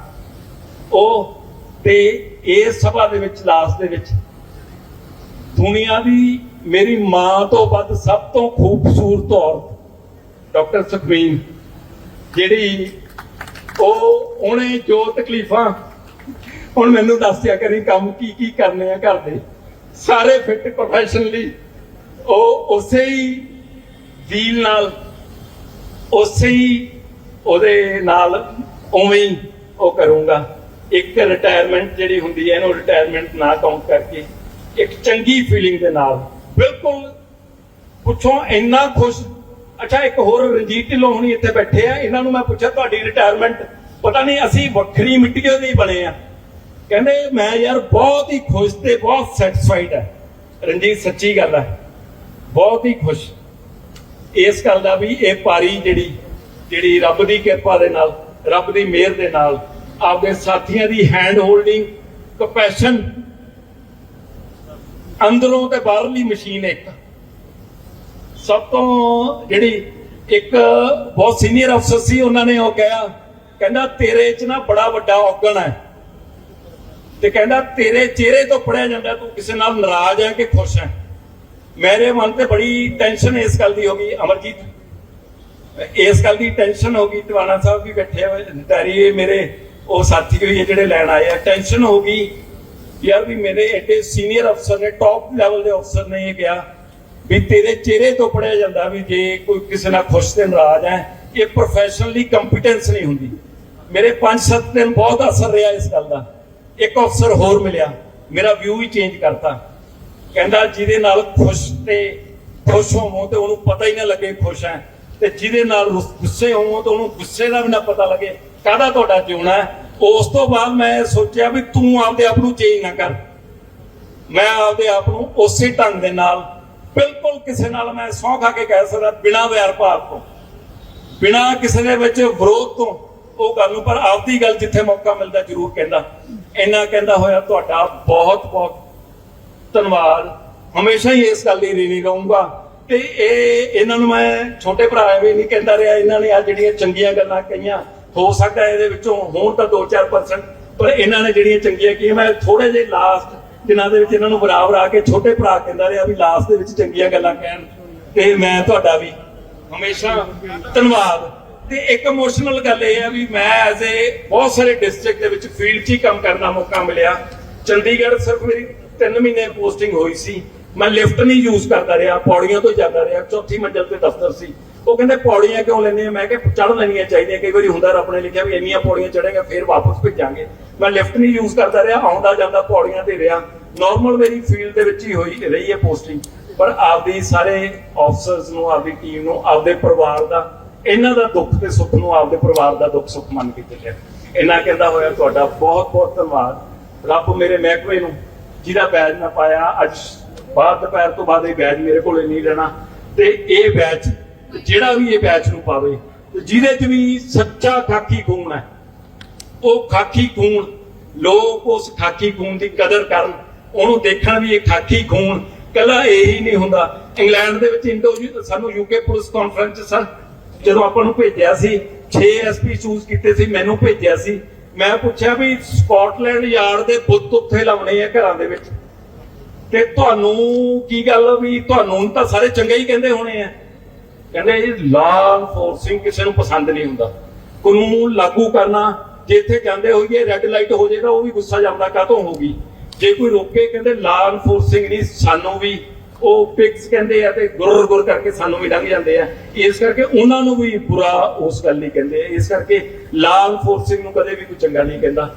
ਉਹ ਤੇ ਇਸ ਸਭਾ ਦੇ ਵਿੱਚ ਲਾਸਟ ਦੇ ਵਿੱਚ। ਦੁਨੀਆ ਦੀ ਮੇਰੀ ਮਾਂ ਤੋਂ ਵੱਧ ਸਭ ਤੋਂ ਖੂਬਸੂਰਤ ਔਰਤ ਡਾਕਟਰ ਸੁਖਬੀਰ, ਜਿਹੜੀ ਉਹ ਉਹਨੇ ਜੋ ਤਕਲੀਫਾਂ, ਹੁਣ ਮੈਨੂੰ ਦੱਸਿਆ ਕਰੀ ਕੰਮ ਕੀ ਕੀ ਕਰਨੇ ਆ ਘਰ ਦੇ। ਸਾਰੇ ਫਿੱਟ ਪ੍ਰੋਫੈਸ਼ਨਲੀ ਉਹ ਉਸੇ ਹੀ ਵੀਲ ਨਾਲ, ਉਸੇ ਹੀ ਉਹਦੇ ਨਾਲ ਉਵੇਂ ਹੀ ਉਹ ਕਰੂੰਗਾ। ਇੱਕ ਰਿਟਾਇਰਮੈਂਟ ਜਿਹੜੀ ਹੁੰਦੀ ਹੈ ਇਹਨੂੰ ਰਿਟਾਇਰਮੈਂਟ ਨਾ ਕਾਊਂਟ ਕਰਕੇ ਇੱਕ ਚੰਗੀ ਫੀਲਿੰਗ ਦੇ ਨਾਲ ਬਿਲਕੁਲ ਪੁੱਛੋ, ਇੰਨਾ ਖੁਸ਼। ਅੱਛਾ, ਇੱਕ ਹੋਰ ਰਣਜੀਤ ਢਿੱਲੋਂ ਹੁਣੀ ਇੱਥੇ ਬੈਠੇ ਆ, ਇਹਨਾਂ ਨੂੰ ਮੈਂ ਪੁੱਛਿਆ, ਤੁਹਾਡੀ ਰਿਟਾਇਰਮੈਂਟ ਪਤਾ ਨਹੀਂ ਅਸੀਂ ਵੱਖਰੀ ਮਿੱਟੀ ਦੇ ਹੀ ਬਣੇ ਆ। ਕਹਿੰਦੇ, ਮੈਂ ਯਾਰ ਬਹੁਤ ਹੀ ਖੁਸ਼ ਤੇ ਬਹੁਤ ਸੈਟੀਸਫਾਈਡ ਹੈ ਰਣਜੀਤ, ਸੱਚੀ ਗੱਲ ਹੈ ਬਹੁਤ ਹੀ ਖੁਸ਼। ਇਸ ਗੱਲ ਦਾ ਵੀ ਇਹ ਪਾਰੀ ਜਿਹੜੀ ਜਿਹੜੀ ਰੱਬ ਦੀ ਕਿਰਪਾ ਦੇ ਨਾਲ, ਰੱਬ ਦੀ ਮਿਹਰ ਦੇ ਨਾਲ ਆਪਦੇ ਸਾਥੀਆਂ ਦੀ ਹੈਂਡ ਹੋਲਡਿੰਗ ਕੰਪੈਸ਼ਨ ਅੰਦਰੋਂ ਤੇ ਬਾਹਰਲੀ ਮਸ਼ੀਨ ਇੱਕ। ਸਭ ਤੋਂ ਜਿਹੜੀ ਇੱਕ ਬਹੁਤ ਸੀਨੀਅਰ ਅਫਸਰ ਸੀ, ਉਹਨਾਂ ਨੇ ਉਹ ਕਿਹਾ, ਕਹਿੰਦਾ, ਤੇਰੇ 'ਚ ਨਾ ਬੜਾ ਵੱਡਾ ਔਗਣ ਹੈ। ਤੇ ਕਹਿੰਦਾ, ਤੇਰੇ ਚਿਹਰੇ ਤੋਂ ਪੜਿਆ ਜਾਂਦਾ, ਤੂੰ ਕਿਸੇ ਨਾਲ ਨਾਰਾਜ਼ ਹੈ ਕਿ ਖੁਸ਼ ਹੈ? ਮੇਰੇ ਮਨ ਤੇ ਬੜੀ ਟੈਨਸ਼ਨ ਇਸ ਗੱਲ ਦੀ ਹੋ ਗਈ, ਅਮਰਜੀਤ। ਇਸ ਗੱਲ ਦੀ ਟੈਨਸ਼ਨ ਹੋ ਗਈ, ਟਵਾਣਾ ਸਾਹਿਬ ਵੀ ਬੈਠੇ ਹੋਏ ਤਾਰੀ ਮੇਰੇ ਉਹ ਸਾਥੀ ਵੀ ਹੈ ਜਿਹੜੇ ਲੈਣ ਆਏ ਆ ਟੈਨਸ਼ਨ ਹੋ ਗਈ। ਯਾਰ ਵੀ ਮੇਰੇ ਐਡੇ ਸੀਨੀਅਰ ਅਫਸਰ ਨੇ ਟੌਪ ਲੈਵਲ ਦੇ ਅਫਸਰ ਨੇ ਇਹ ਕਿਹਾ ਵੀ ਤੇਰੇ ਚਿਹਰੇ ਤੋਂ ਪੜਿਆ ਜਾਂਦਾ ਵੀ ਜੇ ਕੋਈ ਕਿਸੇ ਨਾਲ ਖੁਸ਼ ਤੇ ਨਾਰਾਜ਼ ਹੈ, ਇਹ ਪ੍ਰੋਫੈਸ਼ਨਲੀ ਕੰਪੀਟੈਂਸ ਨਹੀਂ ਹੁੰਦੀ। ਮੇਰੇ 5-7 ਦਿਨ ਬਹੁਤ ਅਸਰ ਰਿਹਾ ਇਸ ਗੱਲ ਦਾ। ਇੱਕ ਅਫਸਰ ਹੋਰ ਮਿਲਿਆ, ਮੇਰਾ ਵਿਊ ਹੀ ਚੇਂਜ ਕਰਤਾ। ਕਹਿੰਦਾ ਜਿਹਦੇ ਨਾਲ ਖੁਸ਼ ਤੇ ਖੁਸ਼ ਹੋਵੋ ਤੇ ਉਹਨੂੰ ਪਤਾ ਹੀ ਨਾ ਲੱਗੇ ਖੁਸ਼ ਹੈ, ਤੇ ਜਿਹਦੇ ਨਾਲ ਗੁੱਸੇ ਹੋਵੋ ਤੇ ਉਹਨੂੰ ਗੁੱਸੇ ਦਾ ਵੀ ਨਾ ਪਤਾ ਲੱਗੇ, ਕਾਹਦਾ ਤੁਹਾਡਾ ਜਿਉਣਾ ਹੈ? ਉਸ ਤੋਂ ਬਾਅਦ ਮੈਂ ਸੋਚਿਆ ਵੀ ਤੂੰ ਆਪਦੇ ਆਪ ਨੂੰ ਚੇਂਜ ਨਾ ਕਰ। ਮੈਂ ਆਪਦੇ ਆਪ ਨੂੰ ਉਸੇ ਢੰਗ ਦੇ ਨਾਲ ਬਿਲਕੁਲ ਕਿਸੇ ਨਾਲ ਮੈਂ ਸਹੁੰ ਖਾ ਕੇ ਕਹਿ ਸਕਦਾ ਬਿਨਾਂ ਵੈਰ ਭਾਵ ਤੋਂ, ਬਿਨਾਂ ਕਿਸੇ ਦੇ ਵਿੱਚ ਵਿਰੋਧ ਤੋਂ। ਉਹ ਗੱਲ ਨੂੰ ਪਰ ਆਪਦੀ ਗੱਲ ਜਿੱਥੇ ਮੌਕਾ ਮਿਲਦਾ ਜ਼ਰੂਰ ਕਹਿੰਦਾ। ਇੰਨਾ ਕਹਿੰਦਾ ਹੋਇਆ ਤੁਹਾਡਾ ਬਹੁਤ ਬਹੁਤ ਧੰਨਵਾਦ। ਹਮੇਸ਼ਾ ਹੀ ਇਸ ਗੱਲ ਦੀ ਰੀਣੀ ਰਹੂੰਗਾ। ਤੇ ਇਹ, ਇਹਨਾਂ ਨੂੰ ਮੈਂ ਛੋਟੇ ਭਰਾ ਐਵੇਂ ਨਹੀਂ ਕਹਿੰਦਾ ਰਿਹਾ। ਇਹਨਾਂ ਨੇ ਆ ਜਿਹੜੀਆਂ ਚੰਗੀਆਂ ਗੱਲਾਂ ਕਹੀਆਂ ਹੋ ਸਕਦਾ ਇਹਦੇ ਵਿੱਚੋਂ ਹੋਣ ਤਾਂ 2-4% ਪਰ ਇਹਨਾਂ ਨੇ ਜਿਹੜੀਆਂ ਚੰਗੀਆਂ ਕੀਆਂ ਮੈਂ ਥੋੜੇ ਜਿਹੇ ਲਾਸਟ ਦਿਨਾਂ ਦੇ ਵਿੱਚ ਇਹਨਾਂ ਨੂੰ ਬਰਾਬਰ ਆ ਕੇ ਛੋਟੇ ਭਰਾ ਕਹਿੰਦਾ ਰਿਹਾ ਵੀ ਲਾਸਟ ਦੇ ਵਿੱਚ ਚੰਗੀਆਂ ਗੱਲਾਂ ਕਹਿਣ ਤੇ ਮੈਂ ਤੁਹਾਡਾ ਵੀ ਹਮੇਸ਼ਾ ਧੰਨਵਾਦ। ਤੇ ਇੱਕ ਇਮੋਸ਼ਨਲ ਗੱਲ ਇਹ ਹੈ ਵੀ ਮੈਂ ਐਜ਼ ਏ ਬਹੁਤ ਸਾਰੇ ਡਿਸਟ੍ਰਿਕਟ ਦੇ ਵਿੱਚ ਫੀਲਡ 'ਚ ਹੀ ਕੰਮ ਕਰਨ ਦਾ ਮੌਕਾ ਮਿਲਿਆ। ਚੰਡੀਗੜ੍ਹ ਸਿਰਫ ਮੇਰੀ 3 ਮਹੀਨੇ ਪੋਸਟਿੰਗ ਹੋਈ ਸੀ। ਮੈਂ ਲਿਫਟ ਨਹੀਂ ਯੂਜ਼ ਕਰਦਾ ਰਿਹਾ ਪੌੜੀਆਂ ਤੋਂ ਜਾਂਦਾ ਰਿਹਾ ਚੌਥੀ ਮੰਜ਼ਲ ਤੇ ਦਫ਼ਤਰ ਸੀ। ਉਹ ਕਹਿੰਦੇ ਪੌੜੀਆਂ ਕਿਉਂ ਲੈਂਦੇ ਆ ਮੈਂ ਕਿਹਾ ਚੜ ਲੈਣੀਆਂ ਚਾਹੀਦੀਆਂ। ਕਈ ਵਾਰੀ ਹੁੰਦਾ ਰੱਬ ਨੇ ਲਿਖਿਆ ਵੀ ਇੰਨੀਆਂ ਪੌੜੀਆਂ ਚੜ੍ਹੇਗਾ, ਫਿਰ ਵਾਪਸ ਭੇਜਾਂਗੇ। ਮੈਂ ਲਿਫਟ ਨਹੀਂ ਯੂਜ਼ ਕਰਦਾ ਰਿਹਾ, ਆਉਂਦਾ ਜਾਂਦਾ ਪੌੜੀਆਂ ਤੇ ਰਿਹਾ। ਨਾਰਮਲ ਮੇਰੀ ਫੀਲਡ ਦੇ ਵਿੱਚ ਹੀ ਹੋਈ, ਰਹੀ ਹੈ ਪੋਸਟਿੰਗ ਪਰ ਆਪਦੀ ਸਾਰੇ ਆਫਸਰਸ ਨੂੰ, ਆਪਦੀ ਟੀਮ ਨੂੰ, ਆਪਦੇ ਪਰਿਵਾਰ ਦਾ, ਇਹਨਾਂ ਦਾ ਦੁੱਖ ਤੇ ਸੁੱਖ ਨੂੰ ਆਪਦੇ ਪਰਿਵਾਰ ਦਾ ਦੁੱਖ ਸੁੱਖ ਮੰਨ ਕੇ ਚੱਲਿਆ। ਇਹਨਾਂ ਕਹਿੰਦਾ ਹੋਇਆ ਤੁਹਾਡਾ ਬਹੁਤ ਬਹੁਤ ਧੰਨਵਾਦ। ਰੱਬ ਮੇਰੇ ਮਹਿਕਮੇ ਨੂੰ ਜਿਹਦਾ ਬੈਜ ਨਾ ਪਾਇਆ, ਅੱਜ ਬਾਅਦ ਦੁਪਹਿਰ ਤੋਂ ਬਾਅਦ ਇਹ ਬੈਜ ਮੇਰੇ ਕੋਲੇ ਨਹੀਂ ਰਹਿਣਾ। ਤੇ ਇਹ ਬੈਚ ਜਿਹੜਾ ਵੀ ਇਹ ਬੈਚ ਨੂੰ ਪਾਵੇ, ਤੇ ਜਿਹਦੇ 'ਚ ਵੀ ਸੱਚਾ ਖਾਕੀ ਖੂਨ ਹੈ, ਉਹ ਖਾਕੀ ਖੂਨ, ਲੋਕ ਉਸ ਖਾਕੀ ਖੂਨ ਦੀ ਕਦਰ ਕਰਨ, ਉਹਨੂੰ ਦੇਖਣ ਵੀ ਇਹ ਖਾਕੀ ਖੂਨ ਕੱਲਾ ਇਹੀ ਨਹੀਂ ਹੁੰਦਾ। ਇੰਗਲੈਂਡ ਦੇ ਵਿੱਚ ਇੰਡੋ ਸਾਨੂੰ ਯੂਕੇ ਪੁਲਿਸ ਕਾਨਫਰੰਸ ਸਰ, ਜਦੋਂ ਆਪਾਂ ਨੂੰ ਭੇਜਿਆ ਸੀ 6 ਐਸਪੀ ਚੂਜ਼ ਕੀਤੇ ਸੀ, ਮੈਨੂੰ ਭੇਜਿਆ ਸੀ, ਮੈਂ ਪੁੱਛਿਆ ਵੀ ਸਕਾਟਲੈਂਡ ਯਾਰਡ ਦੇ ਬੁੱਤ ਉੱਥੇ ਲਾਉਣੇ ਆ ਘਰਾਂ ਦੇ ਵਿੱਚ। ਤੇ ਤੁਹਾਨੂੰ ਕੀ ਗੱਲ ਵੀ ਤੁਹਾਨੂੰ ਤਾਂ ਸਾਰੇ ਚੰਗੇ ਹੀ ਕਹਿੰਦੇ ਹੋਣੇ ਆ। ਕਹਿੰਦੇ ਇਹ ਲਾ ਫੋਰਸਿੰਗ ਕਿਸੇ ਨੂੰ ਪਸੰਦ ਨਹੀਂ ਹੁੰਦਾ। ਕਾਨੂੰਨ ਲਾਗੂ ਕਰਨਾ ਜੇ ਇੱਥੇ ਜਾਂਦੇ ਹੋਈਏ ਰੈੱਡ ਲਾਈਟ ਹੋ ਜਾਏਗਾ, ਉਹ ਵੀ ਗੁੱਸਾ ਜਾਂਦਾ, ਕਾਹਤੋਂ ਹੋਗੀ ਜੇ ਕੋਈ ਰੋਕੇ, ਕਹਿੰਦੇ ਲਾ ਐਨਫੋਰਸਿੰਗ ਨਹੀਂ, ਸਾਨੂੰ ਵੀ। ਉਹ ਪਿਕਸ ਕਹਿੰਦੇ ਆ ਤੇ ਗੁਰ ਗੁਰ ਕਰਕੇ ਸਾਨੂੰ ਵੀ ਲੰਘ ਜਾਂਦੇ ਆ। ਇਸ ਕਰਕੇ ਉਹਨਾਂ ਨੂੰ ਵੀ ਬੁਰਾ ਉਸ ਗੱਲ ਨਹੀਂ ਕਹਿੰਦੇ। ਇਸ ਕਰਕੇ ਲਾਲ ਫੋਰਸਿੰਗ ਨੂੰ ਕਦੇ ਵੀ ਕੋਈ ਚੰਗਾ ਨਹੀਂ ਕਹਿੰਦਾ।